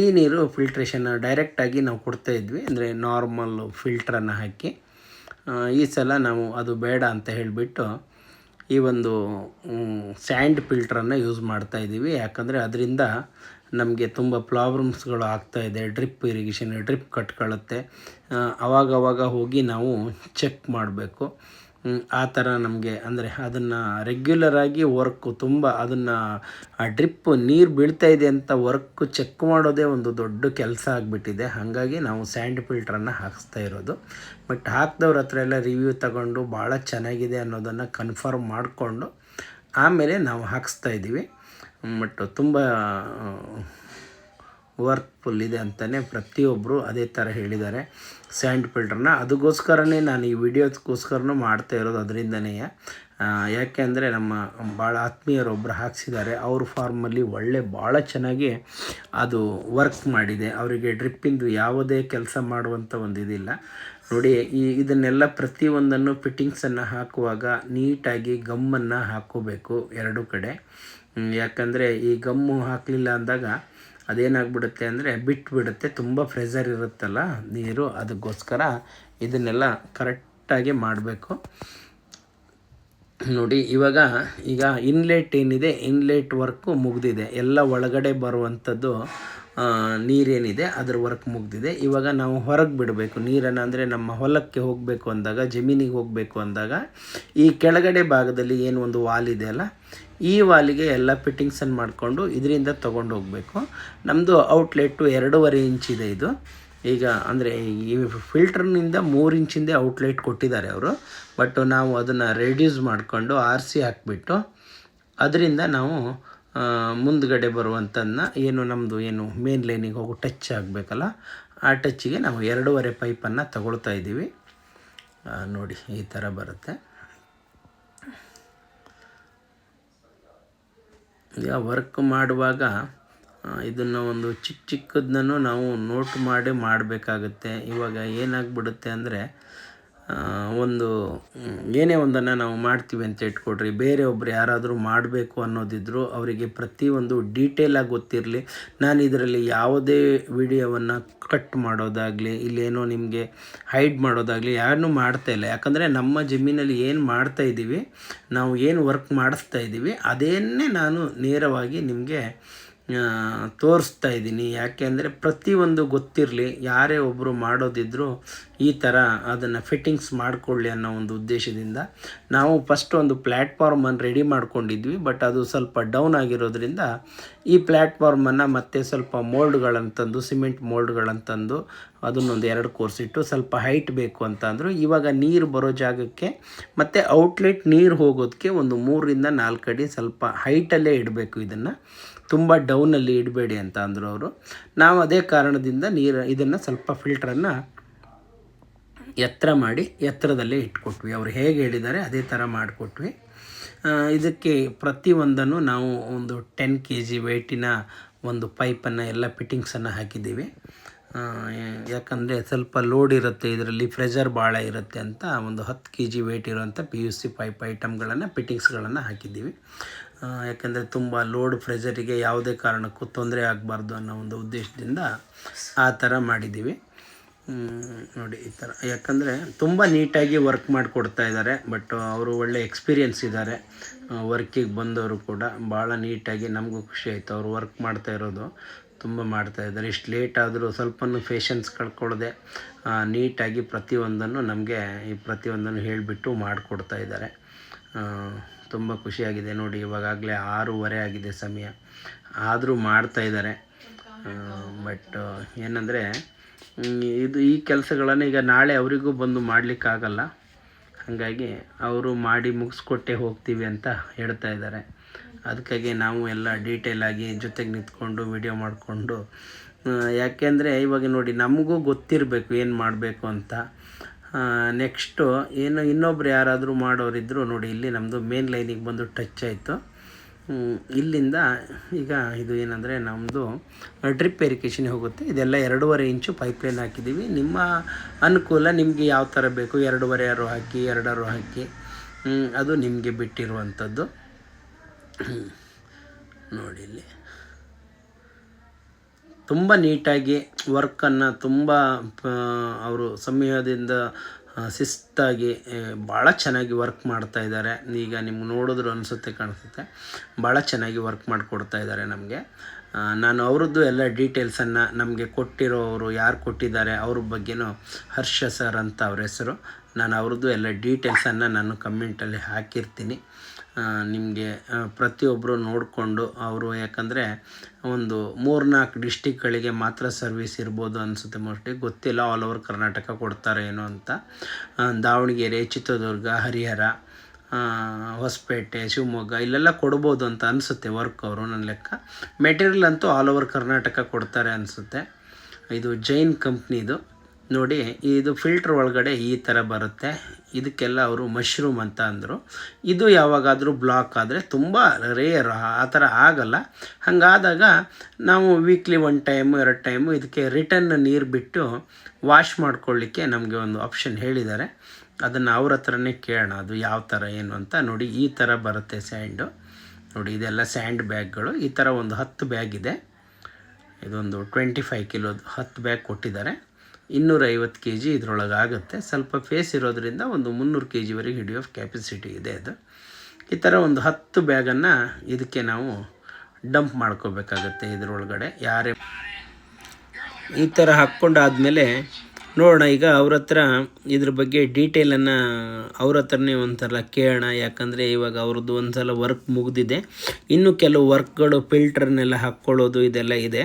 ಈ ನೀರು ಫಿಲ್ಟ್ರೇಷನ್ ಡೈರೆಕ್ಟಾಗಿ ನಾವು ಕೊಡ್ತಾ ಇದ್ವಿ. ಅಂದರೆ ನಾರ್ಮಲ್ ಫಿಲ್ಟ್ರನ್ನು ಹಾಕಿ. ಈ ಸಲ ನಾವು ಅದು ಬೇಡ ಅಂತ ಹೇಳಿಬಿಟ್ಟು ಈ ಒಂದು ಸ್ಯಾಂಡ್ ಫಿಲ್ಟ್ರನ್ನು ಯೂಸ್ ಮಾಡ್ತಾ ಇದ್ದೀವಿ ಯಾಕಂದರೆ ಅದರಿಂದ ನಮಗೆ ತುಂಬ ಪ್ರಾಬ್ಲಮ್ಸ್ಗಳು ಆಗ್ತಾಯಿದೆ ಡ್ರಿಪ್ ಇರಿಗೇಷನ್ ಡ್ರಿಪ್ ಕಟ್ಕೊಳ್ಳುತ್ತೆ ಅವಾಗವಾಗ ಹೋಗಿ ನಾವು ಚೆಕ್ ಮಾಡಬೇಕು. ಆ ಥರ ನಮಗೆ ಅಂದರೆ ಅದನ್ನು ರೆಗ್ಯುಲರಾಗಿ ವರ್ಕು ತುಂಬ ಅದನ್ನು, ಆ ಡ್ರಿಪ್ ನೀರು ಬೀಳ್ತಾ ಇದೆ ಅಂತ ವರ್ಕ್ ಚೆಕ್ ಮಾಡೋದೇ ಒಂದು ದೊಡ್ಡ ಕೆಲಸ ಆಗಿಬಿಟ್ಟಿದೆ. ಹಾಗಾಗಿ ನಾವು ಸ್ಯಾಂಡ್ ಫಿಲ್ಟ್ರನ್ನು ಹಾಕಿಸ್ತಾ ಇರೋದು. ಬಟ್ ಹಾಕಿದವ್ರ ಹತ್ರ ಎಲ್ಲ ರಿವ್ಯೂ ತಗೊಂಡು ಭಾಳ ಚೆನ್ನಾಗಿದೆ ಅನ್ನೋದನ್ನು ಕನ್ಫರ್ಮ್ ಮಾಡಿಕೊಂಡು ಆಮೇಲೆ ನಾವು ಹಾಕಿಸ್ತಾ ಇದ್ದೀವಿ ಬಟ್ ತುಂಬ ವರ್ಕ್ಫುಲ್ ಇದೆ ಅಂತಲೇ ಪ್ರತಿಯೊಬ್ಬರು ಅದೇ ಥರ ಹೇಳಿದ್ದಾರೆ. ಸ್ಯಾಂಡ್ ಫಿಲ್ಟ್ರನ್ನ ಅದಕ್ಕೋಸ್ಕರನೇ ನಾನು ಈ ವಿಡಿಯೋಸ್ಗೋಸ್ಕರನೂ ಮಾಡ್ತಾ ಇರೋದು ಅದರಿಂದನೇ. ಯಾಕೆ ಅಂದರೆ ನಮ್ಮ ಭಾಳ ಆತ್ಮೀಯರೊಬ್ಬರು ಹಾಕ್ಸಿದ್ದಾರೆ. ಅವ್ರ ಫಾರ್ಮಲ್ಲಿ ಒಳ್ಳೆ ಭಾಳ ಚೆನ್ನಾಗಿ ಅದು ವರ್ಕ್ ಮಾಡಿದೆ. ಅವರಿಗೆ ಡ್ರಿಪ್ಪಿಂದು ಯಾವುದೇ ಕೆಲಸ ಮಾಡುವಂಥ ಒಂದು ಇದಿಲ್ಲ. ನೋಡಿ, ಈ ಇದನ್ನೆಲ್ಲ ಪ್ರತಿಯೊಂದನ್ನು ಫಿಟ್ಟಿಂಗ್ಸನ್ನು ಹಾಕುವಾಗ ನೀಟಾಗಿ ಗಮ್ಮನ್ನು ಹಾಕೋಬೇಕು ಎರಡು ಕಡೆ. ಯಾಕಂದರೆ ಈ ಗಮ್ಮು ಹಾಕಲಿಲ್ಲ ಅಂದಾಗ ಅದೇನಾಗ್ಬಿಡುತ್ತೆ ಅಂದರೆ ಬಿಟ್ಬಿಡುತ್ತೆ, ತುಂಬ ಪ್ರೆಷರ್ ಇರುತ್ತಲ್ಲ ನೀರು, ಅದಕ್ಕೋಸ್ಕರ ಇದನ್ನೆಲ್ಲ ಕರೆಕ್ಟಾಗಿ ಮಾಡಬೇಕು. ನೋಡಿ, ಇವಾಗ ಈಗ ಇನ್ಲೆಟ್ ಏನಿದೆ ಇನ್ಲೆಟ್ ವರ್ಕು ಮುಗಿದಿದೆ. ಎಲ್ಲ ಒಳಗಡೆ ಬರುವಂಥದ್ದು ನೀರೇನಿದೆ, ಅದ್ರ ವರ್ಕ್ ಮುಗಿದಿದೆ. ಇವಾಗ ನಾವು ಹೊರಗೆ ಬಿಡಬೇಕು. ನೀರನ್ನು ಅಂದರೆ ನಮ್ಮ ಹೊಲಕ್ಕೆ ಹೋಗಬೇಕು ಅಂದಾಗ, ಜಮೀನಿಗೆ ಹೋಗಬೇಕು ಅಂದಾಗ, ಈ ಕೆಳಗಡೆ ಭಾಗದಲ್ಲಿ ಏನು ಒಂದು ವಾಲ್ ಇದೆ ಅಲ್ಲ ಈ ವಾಲಿಗೆ ಎಲ್ಲ ಫಿಟ್ಟಿಂಗ್ಸನ್ನು ಮಾಡಿಕೊಂಡು ಇದರಿಂದ ತೊಗೊಂಡು ಹೋಗಬೇಕು. ನಮ್ಮದು ಔಟ್ಲೆಟ್ಟು ಎರಡೂವರೆ ಇಂಚ್ ಇದೆ ಇದು. ಈಗ ಅಂದರೆ ಈ ಫಿಲ್ಟರ್ನಿಂದ ಮೂರು ಇಂಚಿಂದೇ ಔಟ್ಲೆಟ್ ಕೊಟ್ಟಿದ್ದಾರೆ ಅವರು. ಬಟ್ ನಾವು ಅದನ್ನು ರೆಡ್ಯೂಸ್ ಮಾಡಿಕೊಂಡು ಆರ್ ಸಿ ಹಾಕಿಬಿಟ್ಟು ಅದರಿಂದ ನಾವು ಮುಂದಗಡೆ ಬರುವಂಥದ್ದನ್ನ ಏನು ನಮ್ಮದು ಏನು ಮೇನ್ ಲೈನಿಗೆ ಹೋಗೋ ಟಚ್ ಆಗಬೇಕಲ್ಲ, ಆ ಟಚ್ಚಿಗೆ ನಾವು ಎರಡೂವರೆ ಪೈಪನ್ನು ತಗೊಳ್ತಾ ಇದ್ದೀವಿ. ನೋಡಿ ಈ ಥರ ಬರುತ್ತೆ. ವರ್ಕ್ ಮಾಡುವಾಗ ಇದನ್ನು ಒಂದು ಚಿಕ್ಕ ಚಿಕ್ಕದನ್ನು ನಾವು ನೋಟ್ ಮಾಡಿ ಮಾಡಬೇಕಾಗುತ್ತೆ. ಇವಾಗ ಏನಾಗ್ಬಿಡುತ್ತೆ ಅಂದರೆ ಒಂದು ಏನೇ ಒಂದನ್ನು ನಾವು ಮಾಡ್ತೀವಿ ಅಂತ ಇಟ್ಕೊಡ್ರಿ. ಬೇರೆ ಒಬ್ರು ಯಾರಾದರೂ ಮಾಡಬೇಕು ಅನ್ನೋದಿದ್ರು ಅವರಿಗೆ ಪ್ರತಿಯೊಂದು ಡೀಟೇಲಾಗಿ ಗೊತ್ತಿರಲಿ. ನಾನು ಇದರಲ್ಲಿ ಯಾವುದೇ ವಿಡಿಯೋವನ್ನು ಕಟ್ ಮಾಡೋದಾಗಲಿ, ಇಲ್ಲೇನೋ ನಿಮಗೆ ಹೈಡ್ ಮಾಡೋದಾಗಲಿ ಯಾರನ್ನೂ ಮಾಡ್ತಾ ಇಲ್ಲ. ಯಾಕಂದರೆ ನಮ್ಮ ಜಮೀನಲ್ಲಿ ಏನು ಮಾಡ್ತಾ ಇದ್ದೀವಿ ನಾವು ಏನು ವರ್ಕ್ ಮಾಡಿಸ್ತಾ ಇದ್ದೀವಿ ಅದೇನ್ನೇ ನಾನು ನೇರವಾಗಿ ನಿಮಗೆ ತೋರಿಸ್ತಾ ಇದ್ದೀನಿ. ಯಾಕೆ ಅಂದರೆ ಪ್ರತಿಯೊಂದು ಗೊತ್ತಿರಲಿ, ಯಾರೇ ಒಬ್ಬರು ಮಾಡೋದಿದ್ರೂ ಈ ಥರ ಅದನ್ನು ಫಿಟ್ಟಿಂಗ್ಸ್ ಮಾಡಿಕೊಳ್ಳಿ ಅನ್ನೋ ಒಂದು ಉದ್ದೇಶದಿಂದ ನಾವು ಫಸ್ಟ್ ಒಂದು ಪ್ಲ್ಯಾಟ್ಫಾರ್ಮನ್ನು ರೆಡಿ ಮಾಡ್ಕೊಂಡಿದ್ವಿ. ಬಟ್ ಅದು ಸ್ವಲ್ಪ ಡೌನ್ ಆಗಿರೋದ್ರಿಂದ ಈ ಪ್ಲ್ಯಾಟ್ಫಾರ್ಮನ್ನು ಮತ್ತೆ ಸ್ವಲ್ಪ ಮೋಲ್ಡ್ಗಳನ್ನು ತಂದು ಸಿಮೆಂಟ್ ಮೋಲ್ಡ್ಗಳನ್ನು ತಂದು ಅದನ್ನೊಂದು ಎರಡು ಕೋರ್ಸ್ ಇಟ್ಟು ಸ್ವಲ್ಪ ಹೈಟ್ ಬೇಕು ಅಂತ ಅಂದರು. ಇವಾಗ ನೀರು ಬರೋ ಜಾಗಕ್ಕೆ ಮತ್ತು ಔಟ್ಲೆಟ್ ನೀರು ಹೋಗೋದಕ್ಕೆ ಒಂದು ಮೂರರಿಂದ ನಾಲ್ಕು ಅಡಿ ಸ್ವಲ್ಪ ಹೈಟಲ್ಲೇ ಇಡಬೇಕು ಇದನ್ನು. ತುಂಬ ಡೌನಲ್ಲಿ ಇಡಬೇಡಿ ಅಂತ ಅಂದರು ಅವರು. ನಾವು ಅದೇ ಕಾರಣದಿಂದ ನೀರು, ಇದನ್ನು ಸ್ವಲ್ಪ ಫಿಲ್ಟ್ರನ್ನು ಎತ್ತರ ಮಾಡಿ ಎತ್ತರದಲ್ಲೇ ಇಟ್ಕೊಟ್ವಿ. ಅವರು ಹೇಗೆ ಹೇಳಿದ್ದಾರೆ ಅದೇ ಥರ ಮಾಡಿಕೊಟ್ವಿ. ಇದಕ್ಕೆ ಪ್ರತಿಯೊಂದನ್ನು ನಾವು ಒಂದು ಟೆನ್ ಕೆ ಜಿ ವೆಯ್ಟಿನ ಒಂದು ಪೈಪನ್ನು ಎಲ್ಲ ಫಿಟ್ಟಿಂಗ್ಸನ್ನು ಹಾಕಿದ್ದೀವಿ. ಯಾಕಂದರೆ ಸ್ವಲ್ಪ ಲೋಡ್ ಇರುತ್ತೆ, ಇದರಲ್ಲಿ ಪ್ರೆಷರ್ ಭಾಳ ಇರುತ್ತೆ ಅಂತ ಒಂದು ಹತ್ತು ಕೆ ಜಿ ವೆಯ್ಟ್ ಇರುವಂಥ ಪಿ ಯು ಸಿ ಪೈಪ್ ಐಟಮ್ಗಳನ್ನು ಫಿಟ್ಟಿಂಗ್ಸ್ಗಳನ್ನು ಹಾಕಿದ್ದೀವಿ. ಯಾಕಂದರೆ ತುಂಬ ಲೋಡ್ ಪ್ರೆಷರಿಗೆ ಯಾವುದೇ ಕಾರಣಕ್ಕೂ ತೊಂದರೆ ಆಗಬಾರ್ದು ಅನ್ನೋ ಒಂದು ಉದ್ದೇಶದಿಂದ ಆ ಥರ ಮಾಡಿದ್ದೀವಿ. ನೋಡಿ, ಈ ಥರ ಯಾಕಂದರೆ ತುಂಬ ನೀಟಾಗಿ ವರ್ಕ್ ಮಾಡಿಕೊಡ್ತಾ ಇದ್ದಾರೆ ಬಟ್ ಅವರು ಒಳ್ಳೆ ಎಕ್ಸ್ಪೀರಿಯನ್ಸ್ ಇದ್ದಾರೆ ವರ್ಕಿಗೆ ಬಂದವರು ಕೂಡ ಭಾಳ ನೀಟಾಗಿ ನಮಗೂ ಖುಷಿ ಆಯಿತು ಅವರು ವರ್ಕ್ ಮಾಡ್ತಾ ಇರೋದು. ತುಂಬ ಮಾಡ್ತಾ ಇದ್ದಾರೆ. ಇಷ್ಟು ಲೇಟ್ ಆದರೂ ಸ್ವಲ್ಪನೂ ಫೇಷನ್ಸ್ ಕಳ್ಕೊಳ್ಳದೆ ನೀಟಾಗಿ ಪ್ರತಿಯೊಂದನ್ನು ನಮಗೆ ಈ ಪ್ರತಿಯೊಂದನ್ನು ಹೇಳಿಬಿಟ್ಟು ಮಾಡಿಕೊಡ್ತಾ ಇದ್ದಾರೆ. ತುಂಬ ಖುಷಿಯಾಗಿದೆ ನೋಡಿ ಇವಾಗಲೇ ಆರೂವರೆ ಆಗಿದೆ ಸಮಯ. ಆದರೂ ಮಾಡ್ತಾ ಇದ್ದಾರೆ. ಬಟ್ ಏನಂದರೆ ಇದು ಈ ಕೆಲಸಗಳನ್ನು ಈಗ ನಾಳೆ ಅವರಿಗೂ ಬಂದು ಮಾಡಲಿಕ್ಕಾಗಲ್ಲ. ಹಾಗಾಗಿ ಅವರು ಮಾಡಿ ಮುಗಿಸ್ಕೊಟ್ಟೆ ಹೋಗ್ತೀವಿ ಅಂತ ಹೇಳ್ತಾ ಇದ್ದಾರೆ. ಅದಕ್ಕಾಗಿ ನಾವು ಎಲ್ಲ ಡೀಟೇಲಾಗಿ ಜೊತೆಗೆ ನಿಂತ್ಕೊಂಡು ವಿಡಿಯೋ ಮಾಡಿಕೊಂಡು ಯಾಕೆಂದರೆ ಇವಾಗ ನೋಡಿ ನಮಗೂ ಗೊತ್ತಿರಬೇಕು ಏನು ಮಾಡಬೇಕು ಅಂತ. ನೆಕ್ಸ್ಟು ಏನು ಇನ್ನೊಬ್ರು ಯಾರಾದರೂ ಮಾಡೋರಿದ್ದರು ನೋಡಿ ಇಲ್ಲಿ ನಮ್ಮದು ಮೇನ್ ಲೈನಿಗೆ ಬಂದು ಟಚ್ ಆಯಿತು. ಇಲ್ಲಿಂದ ಈಗ ಇದು ಏನಂದರೆ ನಮ್ಮದು ಡ್ರಿಪ್ ಇರಿಗೇಷನ್ ಹೋಗುತ್ತೆ. ಇದೆಲ್ಲ ಎರಡೂವರೆ ಇಂಚು ಪೈಪ್ಲೈನ್ ಹಾಕಿದ್ದೀವಿ ನಿಮ್ಮ ಅನುಕೂಲ ನಿಮಗೆ ಯಾವ ಥರ ಬೇಕು? ಎರಡೂವರೆ ಆರು ಹಾಕಿ ಎರಡಾರು ಹಾಕಿ. ಅದು ನಿಮಗೆ ಬಿಟ್ಟಿರುವಂಥದ್ದು. ನೋಡಿ ಇಲ್ಲಿ. ತುಂಬ ನೀಟಾಗಿ ವರ್ಕನ್ನು ತುಂಬ ಅವರು ಸಮಯದಿಂದ ಶಿಸ್ತಾಗಿ ಭಾಳ ಚೆನ್ನಾಗಿ ವರ್ಕ್ ಮಾಡ್ತಾ ಇದ್ದಾರೆ. ಈಗ ನಿಮ್ಗೆ ನೋಡಿದ್ರು ಅನಿಸುತ್ತೆ ಕಾಣಿಸುತ್ತೆ. ಭಾಳ ಚೆನ್ನಾಗಿ ವರ್ಕ್ ಮಾಡಿಕೊಡ್ತಾ ಇದ್ದಾರೆ ನಮಗೆ. ನಾನು ಅವ್ರದ್ದು ಎಲ್ಲ ಡೀಟೇಲ್ಸನ್ನು ನಮಗೆ ಕೊಟ್ಟಿರೋರು ಯಾರು ಕೊಟ್ಟಿದ್ದಾರೆ, ಅವ್ರ ಬಗ್ಗೆನೂ ಹರ್ಷ ಸರ್ ಅಂತ ಅವ್ರ ಹೆಸರು. ನಾನು ಅವ್ರದ್ದು ಎಲ್ಲ ಡೀಟೇಲ್ಸನ್ನು ನಾನು ಕಮೆಂಟಲ್ಲಿ ಹಾಕಿರ್ತೀನಿ. ನಿಮಗೆ ಪ್ರತಿಯೊಬ್ಬರು ನೋಡಿಕೊಂಡು ಅವರು ಯಾಕಂದರೆ ಒಂದು ಮೂರ್ನಾಲ್ಕು ಡಿಸ್ಟಿಕ್ಗಳಿಗೆ ಮಾತ್ರ ಸರ್ವಿಸ್ ಇರ್ಬೋದು ಅನಿಸುತ್ತೆ ಮೋಸ್ಟ್ಲಿ. ಗೊತ್ತಿಲ್ಲ ಆಲ್ ಓವರ್ ಕರ್ನಾಟಕ ಕೊಡ್ತಾರೆ ಏನೋ ಅಂತ. ದಾವಣಗೆರೆ, ಚಿತ್ರದುರ್ಗ, ಹರಿಹರ ಹೊಸಪೇಟೆ, ಶಿವಮೊಗ್ಗ, ಇಲ್ಲೆಲ್ಲ ಕೊಡ್ಬೋದು ಅಂತ ಅನಿಸುತ್ತೆ ವರ್ಕ್ ಅವರು ನನ್ನ ಲೆಕ್ಕ. ಮೆಟೀರಿಯಲ್ ಅಂತೂ ಆಲ್ ಓವರ್ ಕರ್ನಾಟಕ ಕೊಡ್ತಾರೆ ಅನಿಸುತ್ತೆ. ಇದು ಜೈನ್ ಕಂಪ್ನಿದು. ನೋಡಿ, ಇದು ಫಿಲ್ಟ್ರ್ ಒಳಗಡೆ ಈ ಥರ ಬರುತ್ತೆ. ಇದಕ್ಕೆಲ್ಲ ಅವರು ಮಶ್ರೂಮ್ ಅಂತ ಅಂದರು. ಇದು ಯಾವಾಗಾದರೂ ಬ್ಲಾಕ್ ಆದರೆ ತುಂಬ ರೇರ್, ಆ ಥರ ಆಗಲ್ಲ. ಹಾಗಾದಾಗ ನಾವು ವೀಕ್ಲಿ ಒನ್ ಟೈಮು, ಎರಡು ಟೈಮು ಇದಕ್ಕೆ ರಿಟರ್ನ್ ನೀರು ಬಿಟ್ಟು ವಾಶ್ ಮಾಡ್ಕೊಳ್ಳಿಕ್ಕೆ ನಮಗೆ ಒಂದು ಆಪ್ಷನ್ ಹೇಳಿದ್ದಾರೆ. ಅದನ್ನು ಅವ್ರ ಹತ್ರನೇ ಕೇಳೋಣ, ಅದು ಯಾವ ಥರ, ಏನು ಅಂತ ನೋಡಿ. ಈ ಥರ ಬರುತ್ತೆ ಸ್ಯಾಂಡು. ನೋಡಿ, ಇದೆಲ್ಲ ಸ್ಯಾಂಡ್ ಬ್ಯಾಗ್ಗಳು. ಈ ಥರ ಒಂದು ಹತ್ತು ಬ್ಯಾಗ್ ಇದೆ. ಇದೊಂದು ಟ್ವೆಂಟಿ ಫೈವ್ ಕಿಲೋದು ಹತ್ತು ಬ್ಯಾಗ್ ಕೊಟ್ಟಿದ್ದಾರೆ. ಇನ್ನೂರೈವತ್ತು ಕೆ ಜಿ ಇದರೊಳಗೆ ಆಗುತ್ತೆ ಸ್ವಲ್ಪ ಫೇಸ್ ಇರೋದರಿಂದ ಒಂದು ಮುನ್ನೂರು ಕೆ ಜಿವರೆಗೆ ಹಿಡಿಯೋ ಕೆಪಾಸಿಟಿ ಇದೆ ಅದು. ಈ ಥರ ಒಂದು ಹತ್ತು ಬ್ಯಾಗನ್ನು ಇದಕ್ಕೆ ನಾವು ಡಂಪ್ ಮಾಡ್ಕೋಬೇಕಾಗತ್ತೆ ಇದರೊಳಗಡೆ. ಯಾರೇ ಈ ಥರ ಹಾಕ್ಕೊಂಡಾದಮೇಲೆ ನೋಡೋಣ, ಈಗ ಅವ್ರ ಹತ್ರ ಇದ್ರ ಬಗ್ಗೆ ಡೀಟೇಲನ್ನು ಅವ್ರ ಹತ್ರನೇ ಒಂಥರ ಕೇಳೋಣ. ಯಾಕಂದರೆ ಇವಾಗ ಅವ್ರದ್ದು ಒಂದು ಸಲ ವರ್ಕ್ ಮುಗಿದಿದೆ. ಇನ್ನು ಕೆಲವು ವರ್ಕ್ಗಳು ಫಿಲ್ಟರ್ನೆಲ್ಲ ಹಾಕ್ಕೊಳ್ಳೋದು ಇದೆಲ್ಲ ಇದೆ.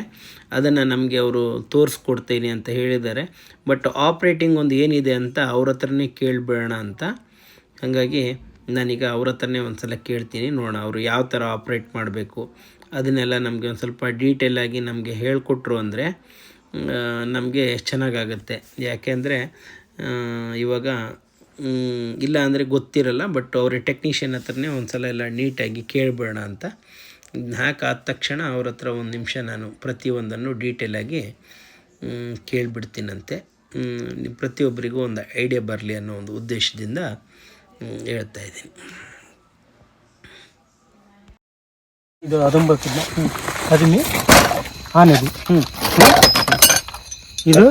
ಅದನ್ನು ನಮಗೆ ಅವರು ತೋರಿಸ್ಕೊಡ್ತೀನಿ ಅಂತ ಹೇಳಿದ್ದಾರೆ. ಬಟ್ ಆಪ್ರೇಟಿಂಗ್ ಒಂದು ಏನಿದೆ ಅಂತ ಅವ್ರ ಹತ್ರನೇ ಕೇಳಿಬಿಡೋಣ ಅಂತ. ಹಾಗಾಗಿ ನಾನೀಗ ಅವ್ರ ಹತ್ರನೇ ಒಂದು ಸಲ ಕೇಳ್ತೀನಿ. ನೋಡೋಣ ಅವರು ಯಾವ ಥರ ಆಪ್ರೇಟ್ ಮಾಡಬೇಕು. ಅದನ್ನೆಲ್ಲ ನಮಗೆ ಒಂದು ಸ್ವಲ್ಪ ಡೀಟೇಲಾಗಿ ನಮಗೆ ಹೇಳಿಕೊಟ್ರು ಅಂದರೆ ನಮಗೆ ಚೆನ್ನಾಗಾಗುತ್ತೆ. ಯಾಕೆಂದರೆ ಇವಾಗ ಇಲ್ಲ ಅಂದರೆ ಗೊತ್ತಿರಲ್ಲ ಬಟ್ ಅವ್ರ ಟೆಕ್ನಿಷಿಯನ್ ಹತ್ರನೇ ಒಂದು ಸಲ ಎಲ್ಲ ನೀಟಾಗಿ ಕೇಳಿಬಿಡೋಣ ಅಂತ. ಹಾಕಾದ ತಕ್ಷಣ ಅವ್ರ ಹತ್ರ ಒಂದು ನಿಮಿಷ ನಾನು ಪ್ರತಿಯೊಂದನ್ನು ಡೀಟೇಲಾಗಿ ಕೇಳಿಬಿಡ್ತೀನಂತೆ. ಪ್ರತಿಯೊಬ್ಬರಿಗೂ ಒಂದು ಐಡಿಯಾ ಬರಲಿ ಅನ್ನೋ ಒಂದು ಉದ್ದೇಶದಿಂದ ಹೇಳ್ತಾ ಇದ್ದೀನಿ. ಇದು ಅದಂಬಕ್ಕಿಲ್ಲ ಅದಿಮಿ ಆನೆ ಹ್ಞೂ ಇದು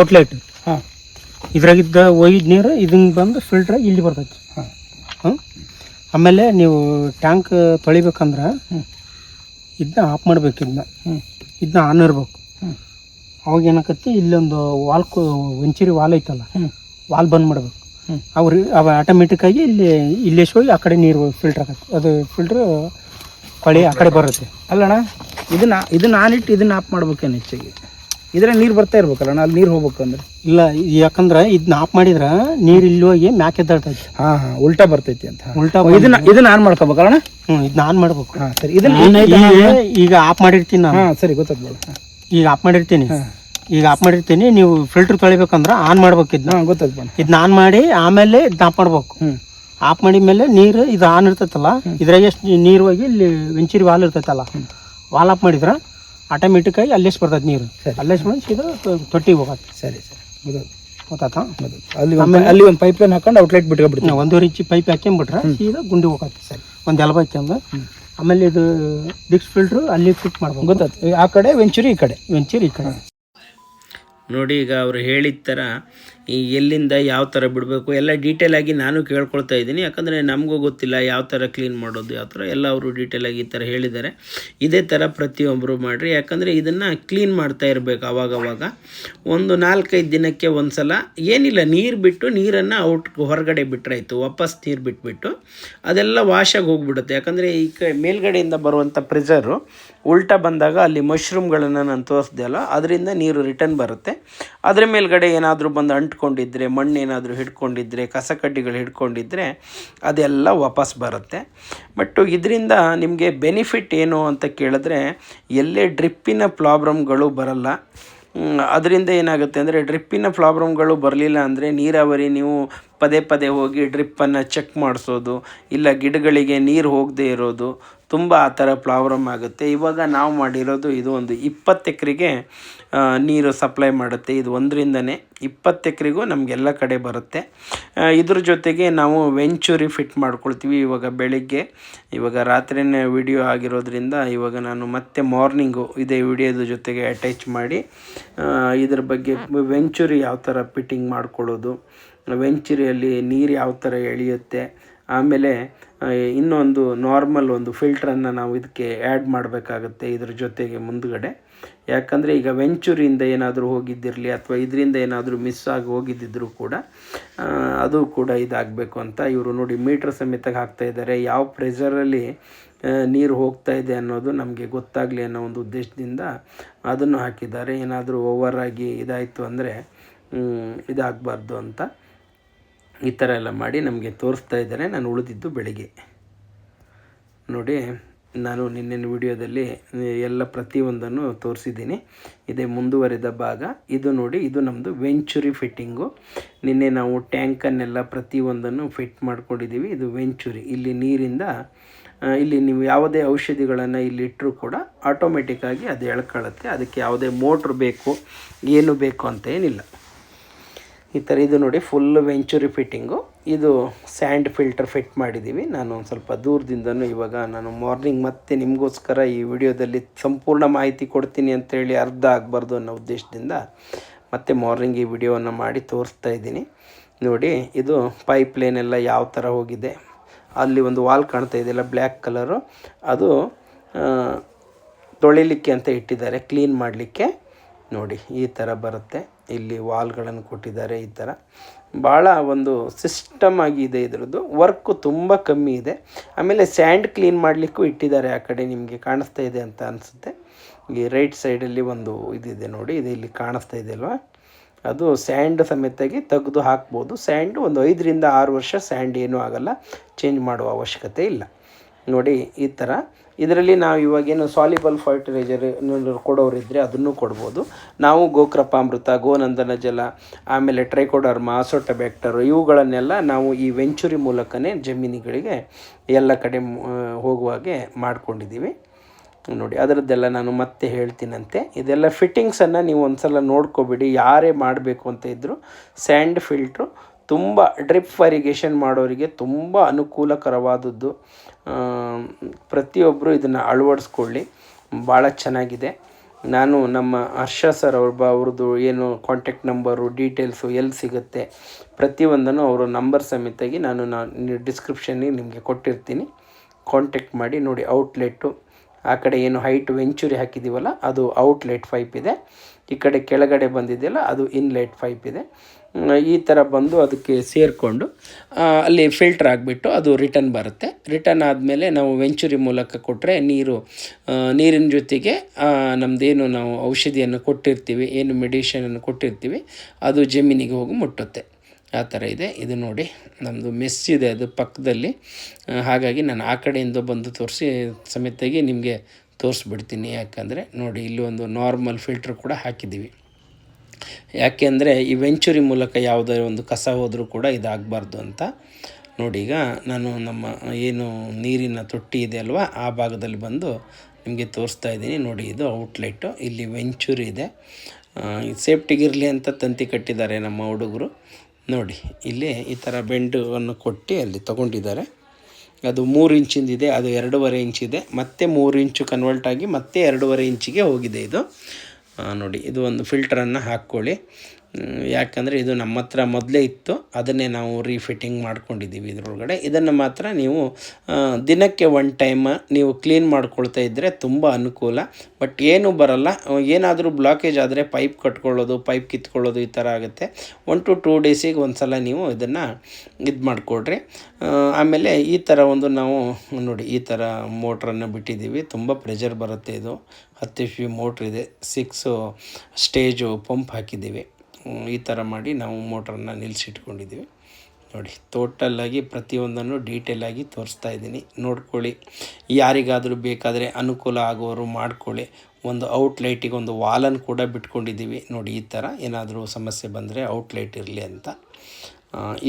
ಔಟ್ಲೆಟ್ ಹಾಂ. ಇದ್ರಾಗಿದ್ದ ಒಯ್ದ ನೀರು ಇದನ್ನ ಬಂದು ಫಿಲ್ಟ್ರಾಗಿ ಇಲ್ಲಿ ಬರ್ತೈತಿ. ಹಾಂ. ಆಮೇಲೆ ನೀವು ಟ್ಯಾಂಕ್ ತೊಳಿಬೇಕಂದ್ರೆ ಇದನ್ನ ಆಫ್ ಮಾಡ್ಬೇಕು ಇದನ್ನ. ಇದನ್ನ ಆನ್ ಇರ್ಬೇಕು. ಅವಾಗ ಏನಾಕತ್ತಿ ಇಲ್ಲೊಂದು ವಾಲ್ ಒಂಚೂರಿ ವಾಲ್ ಐತಲ್ಲ ವಾಲ್ ಬಂದ್ ಮಾಡ್ಬೇಕು. ಅವ್ರು ಅವ ಆಟೋಮೆಟಿಕ್ಕಾಗಿ ಇಲ್ಲಿ ಇಲ್ಲೇ ಹೋಗಿ ಆ ಕಡೆ ನೀರು ಫಿಲ್ಟರ್ ಆಗತ್ತೆ ಅದು ಫಿಲ್ಟ್ರ್ ಕೊಳಿ ಆ ಕಡೆ ಬರುತ್ತೆ. ಅಲ್ಲಣ್ಣ ಇದನ್ನ ಇದನ್ನ ಆನ್ ಇಟ್ಟು ಇದನ್ನ ಆಫ್ ಮಾಡ್ಬೇಕೇನು ಹೆಚ್ಚಾಗಿ? ಇದ್ರೆ ನೀರು ಬರ್ತಾ ಇರ್ಬೇಕಲ್ಲಣ್ಣ ಅಲ್ಲಿ ನೀರು ಹೋಗ್ಬೇಕು ಅಂದ್ರೆ? ಇಲ್ಲ ಯಾಕಂದ್ರೆ ಇದನ್ನ ಆಫ್ ಮಾಡಿದ್ರ ನೀರು ಇಲ್ಲಿ ಹೋಗಿ ಮ್ಯಾಕೆ ಎದ್ದಾಡ್ತೈತಿ. ಹಾ ಹಾ ಉಲ್ಟಾ ಬರ್ತೈತಿ ಅಂತ. ಉಲ್ಟಾ ಇದನ್ನ ಇದನ್ನ ಆನ್ ಮಾಡ್ಕೋಬೇಕಲ್ಲ ಹ್ಞೂ ಇದನ್ನ ಆನ್ ಮಾಡ್ಬೇಕು. ಹಾ ಸರಿ. ಇದನ್ನ ಈಗ ಆಫ್ ಮಾಡಿರ್ತೀನಿ ನಾನು. ಹಾ ಸರಿ ಗೊತ್ತಾಗ್ಬೋದು ಈಗ ಆಫ್ ಮಾಡಿರ್ತೀನಿ. ಈಗ ಆಫ್ ಮಾಡಿರ್ತೀನಿ ನೀವು ಫಿಲ್ಟರ್ ತೊಳಿಬೇಕಂದ್ರೆ ಆನ್ ಮಾಡ್ಬೇಕು ಇದನ್ನ ಗೊತ್ತಾಯ್ತು ಇದನ್ನ ಆನ್ ಮಾಡಿ ಆಮೇಲೆ ಇದನ್ನ ಆಫ್ ಮಾಡ್ಬೇಕು. ಆಫ್ ಮಾಡಿದ ಮೇಲೆ ನೀರು ಇದು ಆನ್ ಇರ್ತೈತಲ್ಲ ಇದ್ರಾಗ ಎಷ್ಟು ನೀರು ಹೋಗಿ ಇಲ್ಲಿ ವೆಂಚೂರಿ ವಾಲ್ ಇರ್ತೈತಲ್ಲ ವಾಲ್ ಆಫ್ ಮಾಡಿದ್ರೆ ಆಟೋಮೆಟಿಕ್ಕಾಗಿ ಅಲ್ಲೇ ಬರ್ತದೆ ನೀರು. ಅಲ್ಲೇ ಬಂದು ಸೀದಾ ತೊಟ್ಟಿಗೆ ಹೋಗತ್ತೆ ಸರಿ ಸರಿ. ಗೊತ್ತಾತಾ ಅಲ್ಲಿ ಒಂದು ಅಲ್ಲಿ ಒಂದು ಪೈಪ್ ಲೈನ್ ಹಾಕೊಂಡು ಔಟ್ಲೆಟ್ ಬಿಟ್ಕೊಬಿಡ್ತೀವಿ ನಾವು ಒಂದೂವರೆ ಇಂಚಿ ಪೈಪ್ ಹಾಕ್ಯಂಬಿಟ್ರೆ ಸೀದಾ ಗುಂಡಿ ಹೋಗತ್ತೆ ಸರಿ. ಒಂದು ಎಲ್ಬ ಹಾಕ್ಯಂದು ಆಮೇಲೆ ಇದು ಡಿಕ್ಸ್ ಫಿಲ್ಟ್ರು ಅಲ್ಲಿ ಫಿಟ್ ಮಾಡ್ಬೋದು. ಗೊತ್ತಾಯ್ತು. ಆ ಕಡೆ ವೆಂಚೂರಿ ಈ ಕಡೆ. ವೆಂಚೂರಿ ಈ ಕಡೆ. ನೋಡಿ ಈಗ ಅವರು ಹೇಳಿದ ಥರ ಈ ಎಲ್ಲಿಂದ ಯಾವ ಥರ ಬಿಡಬೇಕು ಎಲ್ಲ ಡೀಟೇಲಾಗಿ ನಾನು ಕೇಳ್ಕೊಳ್ತಾ ಇದ್ದೀನಿ. ಯಾಕಂದರೆ ನಮಗೂ ಗೊತ್ತಿಲ್ಲ ಯಾವ ಥರ ಕ್ಲೀನ್ ಮಾಡೋದು, ಯಾವ ಥರ ಎಲ್ಲ ಅವರು ಡೀಟೇಲಾಗಿ ಈ ಥರ ಹೇಳಿದ್ದಾರೆ. ಇದೇ ಥರ ಪ್ರತಿಯೊಬ್ಬರು ಮಾಡಿರಿ. ಯಾಕಂದರೆ ಇದನ್ನು ಕ್ಲೀನ್ ಮಾಡ್ತಾ ಇರಬೇಕು ಅವಾಗವಾಗ. ಒಂದು ನಾಲ್ಕೈದು ದಿನಕ್ಕೆ ಒಂದು ಸಲ ಏನಿಲ್ಲ, ನೀರು ಬಿಟ್ಟು ನೀರನ್ನು ಔಟ್ ಹೊರಗಡೆ ಬಿಟ್ಟರಾಯ್ತು ವಾಪಸ್ ನೀರು ಬಿಟ್ಬಿಟ್ಟು. ಅದೆಲ್ಲ ವಾಶಾಗಿ ಹೋಗ್ಬಿಡುತ್ತೆ. ಯಾಕಂದರೆ ಈ ಕ ಮೇಲ್ಗಡೆಯಿಂದ ಬರುವಂಥ ಪ್ರೆಷರು ಉಲ್ಟಾ ಬಂದಾಗ ಅಲ್ಲಿ ಮಶ್ರೂಮ್ಗಳನ್ನು ನಾನು ತೋರಿಸ್ದೆ ಅಲ್ಲ ಅದರಿಂದ ನೀರು ರಿಟರ್ನ್ ಬರುತ್ತೆ. ಅದರ ಮೇಲ್ಗಡೆ ಏನಾದರೂ ಬಂದು ಅಂಟ್ಕೊಂಡಿದ್ದರೆ ಮಣ್ಣೇನಾದರೂ ಹಿಡ್ಕೊಂಡಿದ್ರೆ, ಕಸಕಡ್ಡಿಗಳು ಹಿಡ್ಕೊಂಡಿದ್ರೆ ಅದೆಲ್ಲ ವಾಪಸ್ ಬರುತ್ತೆ. ಬಟ್ ಇದರಿಂದ ನಿಮಗೆ ಬೆನಿಫಿಟ್ ಏನು ಅಂತ ಕೇಳಿದ್ರೆ ಎಲ್ಲೇ ಡ್ರಿಪ್ಪಿನ ಪ್ರಾಬ್ಲಮ್ಗಳು ಬರಲ್ಲ. ಅದರಿಂದ ಏನಾಗುತ್ತೆ ಅಂದರೆ ಡ್ರಿಪ್ಪಿನ ಪ್ರಾಬ್ಲಮ್ಗಳು ಬರಲಿಲ್ಲ ಅಂದರೆ ನೀರಾವರಿ ನೀವು ಪದೇ ಪದೇ ಹೋಗಿ ಡ್ರಿಪ್ಪನ್ನು ಚೆಕ್ ಮಾಡಿಸೋದು, ಇಲ್ಲ ಗಿಡಗಳಿಗೆ ನೀರು ಹೋಗದೇ ಇರೋದು ತುಂಬ ಆ ಥರ ಪ್ರಾಬ್ಲಮ್ ಆಗುತ್ತೆ. ಇವಾಗ ನಾವು ಮಾಡಿರೋದು ಇದು ಒಂದು ಇಪ್ಪತ್ತು ಎಕರೆಗೆ ನೀರು ಸಪ್ಲೈ ಮಾಡುತ್ತೆ. ಇದು ಒಂದರಿಂದನೇ ಇಪ್ಪತ್ತು ಎಕರೆಗೂ ನಮಗೆಲ್ಲ ಕಡೆ ಬರುತ್ತೆ. ಇದ್ರ ಜೊತೆಗೆ ನಾವು ವೆಂಚೂರಿ ಫಿಟ್ ಮಾಡ್ಕೊಳ್ತೀವಿ ಇವಾಗ ಬೆಳಿಗ್ಗೆ. ಇವಾಗ ರಾತ್ರಿನೇ ವಿಡಿಯೋ ಆಗಿರೋದ್ರಿಂದ ಇವಾಗ ನಾನು ಮತ್ತೆ ಮಾರ್ನಿಂಗು ಇದೇ ವಿಡಿಯೋದ ಜೊತೆಗೆ ಅಟ್ಯಾಚ್ ಮಾಡಿ ಇದ್ರ ಬಗ್ಗೆ ವೆಂಚೂರಿ ಯಾವ ಥರ ಫಿಟ್ಟಿಂಗ್ ಮಾಡ್ಕೊಳ್ಳೋದು ವೆಂಚುರಿಯಲ್ಲಿ ನೀರು ಯಾವ ಥರ ಎಳೆಯುತ್ತೆ? ಆಮೇಲೆ ಇನ್ನೊಂದು ನಾರ್ಮಲ್ ಒಂದು ಫಿಲ್ಟ್ರನ್ನು ನಾವು ಇದಕ್ಕೆ ಆ್ಯಡ್ ಮಾಡಬೇಕಾಗುತ್ತೆ ಇದ್ರ ಜೊತೆಗೆ ಮುಂದುಗಡೆ. ಯಾಕಂದರೆ ಈಗ ವೆಂಚೂರಿಯಿಂದ ಏನಾದರೂ ಹೋಗಿದ್ದಿರಲಿ ಅಥವಾ ಇದರಿಂದ ಏನಾದರೂ ಮಿಸ್ ಆಗಿ ಹೋಗಿದ್ದಿದ್ರು ಕೂಡ ಅದು ಕೂಡ ಇದಾಗಬೇಕು ಅಂತ ಇವರು ನೋಡಿ ಮೀಟ್ರ್ ಸಮೇತ ಹಾಕ್ತಾ ಇದ್ದಾರೆ. ಯಾವ ಪ್ರೆಷರಲ್ಲಿ ನೀರು ಹೋಗ್ತಾ ಇದೆ ಅನ್ನೋದು ನಮಗೆ ಗೊತ್ತಾಗಲಿ ಅನ್ನೋ ಒಂದು ಉದ್ದೇಶದಿಂದ ಅದನ್ನು ಹಾಕಿದ್ದಾರೆ. ಏನಾದರೂ ಓವರಾಗಿ ಇದಾಯಿತು ಅಂದರೆ ಇದಾಗಬಾರ್ದು ಅಂತ. ಈ ಥರ ಎಲ್ಲ ಮಾಡಿ ನಮಗೆ ತೋರಿಸ್ತಾ ಇದ್ದಾರೆ ನಾನು ಉಳಿದಿದ್ದು ಬೆಳಿಗ್ಗೆ. ನೋಡಿ, ನಾನು ನಿನ್ನೆ ವಿಡಿಯೋದಲ್ಲಿ ಎಲ್ಲ ಪ್ರತಿಯೊಂದನ್ನು ತೋರಿಸಿದ್ದೀನಿ. ಇದೇ ಮುಂದುವರೆದ ಭಾಗ. ಇದು ನೋಡಿ, ಇದು ನಮ್ಮದು ವೆಂಚುರಿ ಫಿಟ್ಟಿಂಗು. ನಿನ್ನೆ ನಾವು ಟ್ಯಾಂಕನ್ನೆಲ್ಲ ಪ್ರತಿಯೊಂದನ್ನು ಫಿಟ್ ಮಾಡ್ಕೊಂಡಿದ್ದೀವಿ. ಇದು ವೆಂಚುರಿ. ಇಲ್ಲಿ ನೀರಿಂದ ಇಲ್ಲಿ ನೀವು ಯಾವುದೇ ಔಷಧಿಗಳನ್ನು ಇಲ್ಲಿ ಇಟ್ಟರೂ ಕೂಡ ಆಟೋಮೆಟಿಕ್ಕಾಗಿ ಅದು ಎಳ್ಕೊಳ್ಳುತ್ತೆ. ಅದಕ್ಕೆ ಯಾವುದೇ ಮೋಟ್ರ್ ಬೇಕು, ಏನು ಬೇಕು ಅಂತ ಏನಿಲ್ಲ. ಈ ಥರ ಇದು ನೋಡಿ ಫುಲ್ ವೆಂಚುರಿ ಫಿಟ್ಟಿಂಗು ಇದು ಸ್ಯಾಂಡ್ ಫಿಲ್ಟರ್ ಫಿಟ್ ಮಾಡಿದ್ದೀವಿ ನಾನು ಒಂದು ಸ್ವಲ್ಪ ದೂರದಿಂದನೂ ಇವಾಗ ನಾನು ಮಾರ್ನಿಂಗ್ ಮತ್ತೆ ನಿಮಗೋಸ್ಕರ ಈ ವಿಡಿಯೋದಲ್ಲಿ ಸಂಪೂರ್ಣ ಮಾಹಿತಿ ಕೊಡ್ತೀನಿ ಅಂತೇಳಿ ಅರ್ಧ ಆಗಬಾರ್ದು ಅನ್ನೋ ಉದ್ದೇಶದಿಂದ ಮತ್ತೆ ಮಾರ್ನಿಂಗ್ ಈ ವಿಡಿಯೋವನ್ನು ಮಾಡಿ ತೋರಿಸ್ತಾ ಇದ್ದೀನಿ. ನೋಡಿ, ಇದು ಪೈಪ್ ಲೈನ್ ಎಲ್ಲ ಯಾವ ಥರ ಹೋಗಿದೆ. ಅಲ್ಲಿ ಒಂದು ವಾಲ್ ಕಾಣ್ತಾ ಇದೆಯಲ್ಲ ಬ್ಲ್ಯಾಕ್ ಕಲರು ಅದು ತೊಳಿಲಿಕ್ಕೆ ಅಂತ ಇಟ್ಟಿದ್ದಾರೆ ಕ್ಲೀನ್ ಮಾಡಲಿಕ್ಕೆ. ನೋಡಿ, ಈ ಥರ ಬರುತ್ತೆ. ಇಲ್ಲಿ ವಾಲ್ಗಳನ್ನು ಕೊಟ್ಟಿದ್ದಾರೆ ಈ ಥರ. ಭಾಳ ಒಂದು ಸಿಸ್ಟಮ್ ಆಗಿದೆ ಇದರದ್ದು. ವರ್ಕು ತುಂಬ ಕಮ್ಮಿ ಇದೆ. ಆಮೇಲೆ ಸ್ಯಾಂಡ್ ಕ್ಲೀನ್ ಮಾಡಲಿಕ್ಕೂ ಇಟ್ಟಿದ್ದಾರೆ ಆ ಕಡೆ ನಿಮಗೆ ಕಾಣಿಸ್ತಾ ಇದೆ ಅಂತ ಅನಿಸುತ್ತೆ. ಈ ರೈಟ್ ಸೈಡಲ್ಲಿ ಒಂದು ಇದಿದೆ ನೋಡಿ, ಇದು ಇಲ್ಲಿ ಕಾಣಿಸ್ತಾ ಇದೆ ಅಲ್ವಾ? ಅದು ಸ್ಯಾಂಡ್ ಸಮೇತಾಗಿ ತೆಗೆದು ಹಾಕ್ಬೋದು. ಸ್ಯಾಂಡ್ ಒಂದು ಐದರಿಂದ ಆರು ವರ್ಷ ಸ್ಯಾಂಡ್ ಏನೂ ಆಗಲ್ಲ. ಚೇಂಜ್ ಮಾಡುವ ಅವಶ್ಯಕತೆ ಇಲ್ಲ. ನೋಡಿ, ಈ ಥರ ಇದರಲ್ಲಿ ನಾವು ಇವಾಗೇನು ಸಾಲಿಬಲ್ ಫರ್ಟಿಲೈಸರ್ ಕೊಡೋರಿದ್ದರೆ ಅದನ್ನು ಕೊಡ್ಬೋದು. ನಾವು ಗೋಕ್ರಪಾಮೃತ ಗೋನಂದನ ಜಲ, ಆಮೇಲೆ ಟ್ರೈಕೋಡರ್ಮ ಅಸೋಟಬ್ಯಾಕ್ಟರ್ ಇವುಗಳನ್ನೆಲ್ಲ ನಾವು ಈ ವೆಂಚುರಿ ಮೂಲಕನೇ ಜಮೀನುಗಳಿಗೆ ಎಲ್ಲ ಕಡೆ ಹೋಗುವಾಗೆ ಮಾಡ್ಕೊಂಡಿದ್ದೀವಿ. ನೋಡಿ, ಅದರದ್ದೆಲ್ಲ ನಾನು ಮತ್ತೆ ಹೇಳ್ತೀನಂತೆ. ಇದೆಲ್ಲ ಫಿಟ್ಟಿಂಗ್ಸನ್ನು ನೀವು ಒಂದ್ಸಲ ನೋಡ್ಕೋಬಿಡಿ, ಯಾರೇ ಮಾಡಬೇಕು ಅಂತ ಇದ್ದರು ಸ್ಯಾಂಡ್ ಫಿಲ್ಟ್ರು ತುಂಬ ಡ್ರಿಪ್ ಫರಿಗೇಷನ್ ಮಾಡೋರಿಗೆ ತುಂಬ ಅನುಕೂಲಕರವಾದದ್ದು. ಪ್ರತಿಯೊಬ್ಬರು ಇದನ್ನು ಅಳವಡಿಸ್ಕೊಳ್ಳಿ. ಭಾಳ ಚೆನ್ನಾಗಿದೆ. ನಾನು ನಮ್ಮ ಹರ್ಷ ಸರ್ ಅವ್ರ ಅವ್ರದ್ದು ಏನು ಕಾಂಟ್ಯಾಕ್ಟ್ ನಂಬರು ಡೀಟೇಲ್ಸು ಎಲ್ಲಿ ಸಿಗುತ್ತೆ, ಪ್ರತಿಯೊಂದನ್ನು ಅವರು ನಂಬರ್ ಸಮೇತಾಗಿ ನಾನು ನಾನು ಡಿಸ್ಕ್ರಿಪ್ಷನ್ನಿಗೆ ನಿಮಗೆ ಕೊಟ್ಟಿರ್ತೀನಿ. ಕಾಂಟ್ಯಾಕ್ಟ್ ಮಾಡಿ ನೋಡಿ ಔಟ್ಲೆಟ್ಟು ಆ ಕಡೆ ಏನು ಹೈಟ್ ವೆಂಚುರಿ ಹಾಕಿದ್ದೀವಲ್ಲ ಅದು ಔಟ್ಲೆಟ್ ಪೈಪ್ ಇದೆ. ಈ ಕಡೆ ಕೆಳಗಡೆ ಬಂದಿದೆಯಲ್ಲ, ಅದು ಇನ್ಲೆಟ್ ಪೈಪ್ ಇದೆ. ಈ ಥರ ಬಂದು ಅದಕ್ಕೆ ಸೇರಿಕೊಂಡು ಅಲ್ಲಿ ಫಿಲ್ಟರ್ ಆಗಿಬಿಟ್ಟು ಅದು ರಿಟರ್ನ್ ಬರುತ್ತೆ. ರಿಟರ್ನ್ ಆದಮೇಲೆ ನಾವು ವೆಂಚುರಿ ಮೂಲಕ ಕೊಟ್ಟರೆ ನೀರು ನೀರಿನ ಜೊತೆಗೆ ನಮ್ಮದೇನು ನಾವು ಔಷಧಿಯನ್ನು ಕೊಟ್ಟಿರ್ತೀವಿ, ಏನು ಮೆಡಿಷನನ್ನು ಕೊಟ್ಟಿರ್ತೀವಿ, ಅದು ಜಮೀನಿಗೆ ಹೋಗಿ ಮುಟ್ಟುತ್ತೆ. ಆ ಥರ ಇದೆ. ಇದು ನೋಡಿ ನಮ್ಮದು ಮೆಸ್ ಇದೆ ಅದು ಪಕ್ಕದಲ್ಲಿ. ಹಾಗಾಗಿ ನಾನು ಆ ಕಡೆಯಿಂದ ಬಂದು ತೋರಿಸಿ ಸಮೇತಾಗಿ ನಿಮಗೆ ತೋರಿಸ್ಬಿಡ್ತೀನಿ. ಯಾಕಂದರೆ ನೋಡಿ, ಇಲ್ಲಿ ಒಂದು ನಾರ್ಮಲ್ ಫಿಲ್ಟ್ರ್ ಕೂಡ ಹಾಕಿದ್ದೀವಿ. ಯಾಕೆಂದರೆ ಈ ವೆಂಚುರಿ ಮೂಲಕ ಯಾವುದೇ ಒಂದು ಕಸ ಹೋದರೂ ಕೂಡ ಇದಾಗಬಾರ್ದು ಅಂತ. ನೋಡಿ ಈಗ ನಾನು ನಮ್ಮ ಏನು ನೀರಿನ ತೊಟ್ಟಿ ಇದೆ ಅಲ್ವಾ, ಆ ಭಾಗದಲ್ಲಿ ಬಂದು ನಿಮಗೆ ತೋರಿಸ್ತಾ ಇದ್ದೀನಿ. ನೋಡಿ, ಇದು ಔಟ್ಲೆಟ್ಟು ಇಲ್ಲಿ ವೆಂಚೂರಿ ಇದೆ. ಸೇಫ್ಟಿಗಿರಲಿ ಅಂತ ತಂತಿ ಕಟ್ಟಿದ್ದಾರೆ ನಮ್ಮ ಹುಡುಗರು. ನೋಡಿ, ಇಲ್ಲಿ ಈ ಥರ ಬೆಂಡನ್ನು ಕೊಟ್ಟು ಅಲ್ಲಿ ತೊಗೊಂಡಿದ್ದಾರೆ. ಅದು ಮೂರು ಇಂಚಿಂದಿದೆ ಅದು ಎರಡೂವರೆ ಇಂಚಿದೆ. ಮತ್ತೆ ಮೂರು ಇಂಚು ಕನ್ವರ್ಟ್ ಆಗಿ ಮತ್ತೆ ಎರಡೂವರೆ ಇಂಚಿಗೆ ಹೋಗಿದೆ ಇದು. ನೋಡಿ ಇದು ಒಂದು ಫಿಲ್ಟರನ್ನು ಹಾಕ್ಕೊಳ್ಳಿ. ಯಾಕಂದರೆ ಇದು ನಮ್ಮ ಹತ್ರ ಮೊದಲೇ ಇತ್ತು. ಅದನ್ನೇ ನಾವು ರೀಫಿಟ್ಟಿಂಗ್ ಮಾಡ್ಕೊಂಡಿದ್ದೀವಿ ಇದರೊಳಗಡೆ. ಇದನ್ನು ಮಾತ್ರ ನೀವು ದಿನಕ್ಕೆ ಒನ್ ಟೈಮ್ ನೀವು ಕ್ಲೀನ್ ಮಾಡ್ಕೊಳ್ತಾ ಇದ್ದರೆ ತುಂಬ ಅನುಕೂಲ. ಬಟ್ ಏನೂ ಬರಲ್ಲ. ಏನಾದರೂ ಬ್ಲಾಕೇಜ್ ಆದರೆ ಪೈಪ್ ಕಟ್ಕೊಳ್ಳೋದು ಪೈಪ್ ಕಿತ್ಕೊಳ್ಳೋದು ಈ ಥರ ಆಗುತ್ತೆ. ಒನ್ ಟು ಟೂ ಡೇಸಿಗೆ ಒಂದು ಸಲ ನೀವು ಇದನ್ನು ಇದು ಮಾಡಿಕೊಡ್ರಿ. ಆಮೇಲೆ ಈ ಥರ ಒಂದು ನಾವು, ನೋಡಿ, ಈ ಥರ ಮೋಟ್ರನ್ನು ಬಿಟ್ಟಿದ್ದೀವಿ. ತುಂಬ ಪ್ರೆಷರ್ ಬರುತ್ತೆ ಇದು. ಹತ್ತು ಫ್ಯೂ ಮೋಟ್ರ್ ಇದೆ. ಸಿಕ್ಸು ಸ್ಟೇಜು ಪಂಪ್ ಹಾಕಿದ್ದೀವಿ. ಈ ಥರ ಮಾಡಿ ನಾವು ಮೋಟ್ರನ್ನ ನಿಲ್ಲಿಸಿಟ್ಕೊಂಡಿದ್ದೀವಿ. ನೋಡಿ, ಟೋಟಲ್ಲಾಗಿ ಪ್ರತಿಯೊಂದನ್ನು ಡೀಟೇಲಾಗಿ ತೋರಿಸ್ತಾ ಇದ್ದೀನಿ. ನೋಡ್ಕೊಳ್ಳಿ, ಯಾರಿಗಾದರೂ ಬೇಕಾದರೆ ಅನುಕೂಲ ಆಗೋರು ಮಾಡ್ಕೊಳ್ಳಿ. ಒಂದು ಔಟ್ಲೈಟಿಗೆ ಒಂದು ವಾಲನ್ನು ಕೂಡ ಬಿಟ್ಕೊಂಡಿದ್ದೀವಿ. ನೋಡಿ, ಈ ಥರ ಏನಾದರೂ ಸಮಸ್ಯೆ ಬಂದರೆ ಔಟ್ಲೈಟ್ ಇರಲಿ ಅಂತ.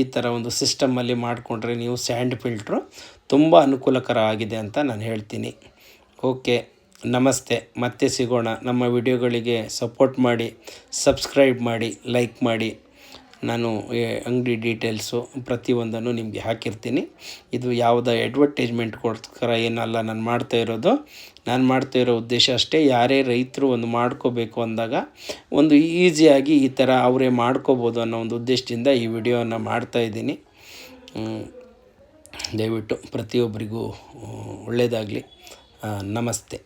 ಈ ಥರ ಒಂದು ಸಿಸ್ಟಮಲ್ಲಿ ಮಾಡಿಕೊಂಡ್ರೆ ನೀವು ಸ್ಯಾಂಡ್ ಫಿಲ್ಟ್ರು ತುಂಬ ಅನುಕೂಲಕರ ಆಗಿದೆ ಅಂತ ನಾನು ಹೇಳ್ತೀನಿ. ಓಕೆ. ನಮಸ್ತೆ, ಮತ್ತೆ ಸಿಗೋಣ. ನಮ್ಮ ವಿಡಿಯೋಗಳಿಗೆ ಸಪೋರ್ಟ್ ಮಾಡಿ ಸಬ್ಸ್ಕ್ರೈಬ್ ಮಾಡಿ ಲೈಕ್ ಮಾಡಿ. ನಾನು ಅಂಗಡಿ ಡೀಟೇಲ್ಸು ಪ್ರತಿಯೊಂದನ್ನು ನಿಮಗೆ ಹಾಕಿರ್ತೀನಿ. ಇದು ಯಾವುದೇ ಅಡ್ವರ್ಟೈಸ್ಮೆಂಟ್ಗೋಸ್ಕರ ಏನಲ್ಲ ನಾನು ಮಾಡ್ತಾ ಇರೋದು. ನಾನು ಮಾಡ್ತಾ ಇರೋ ಉದ್ದೇಶ ಅಷ್ಟೇ. ಯಾರೇ ರೈತರು ಒಂದು ಮಾಡ್ಕೋಬೇಕು ಅಂದಾಗ ಒಂದು ಈಸಿಯಾಗಿ ಈ ಥರ ಅವರೇ ಮಾಡ್ಕೋಬೋದು ಅನ್ನೋ ಒಂದು ಉದ್ದೇಶದಿಂದ ಈ ವಿಡಿಯೋನ ಮಾಡ್ತಾ ಇದ್ದೀನಿ. ದಯವಿಟ್ಟು ಪ್ರತಿಯೊಬ್ಬರಿಗೂ ಒಳ್ಳೆಯದಾಗಲಿ ನಮಸ್ತೆ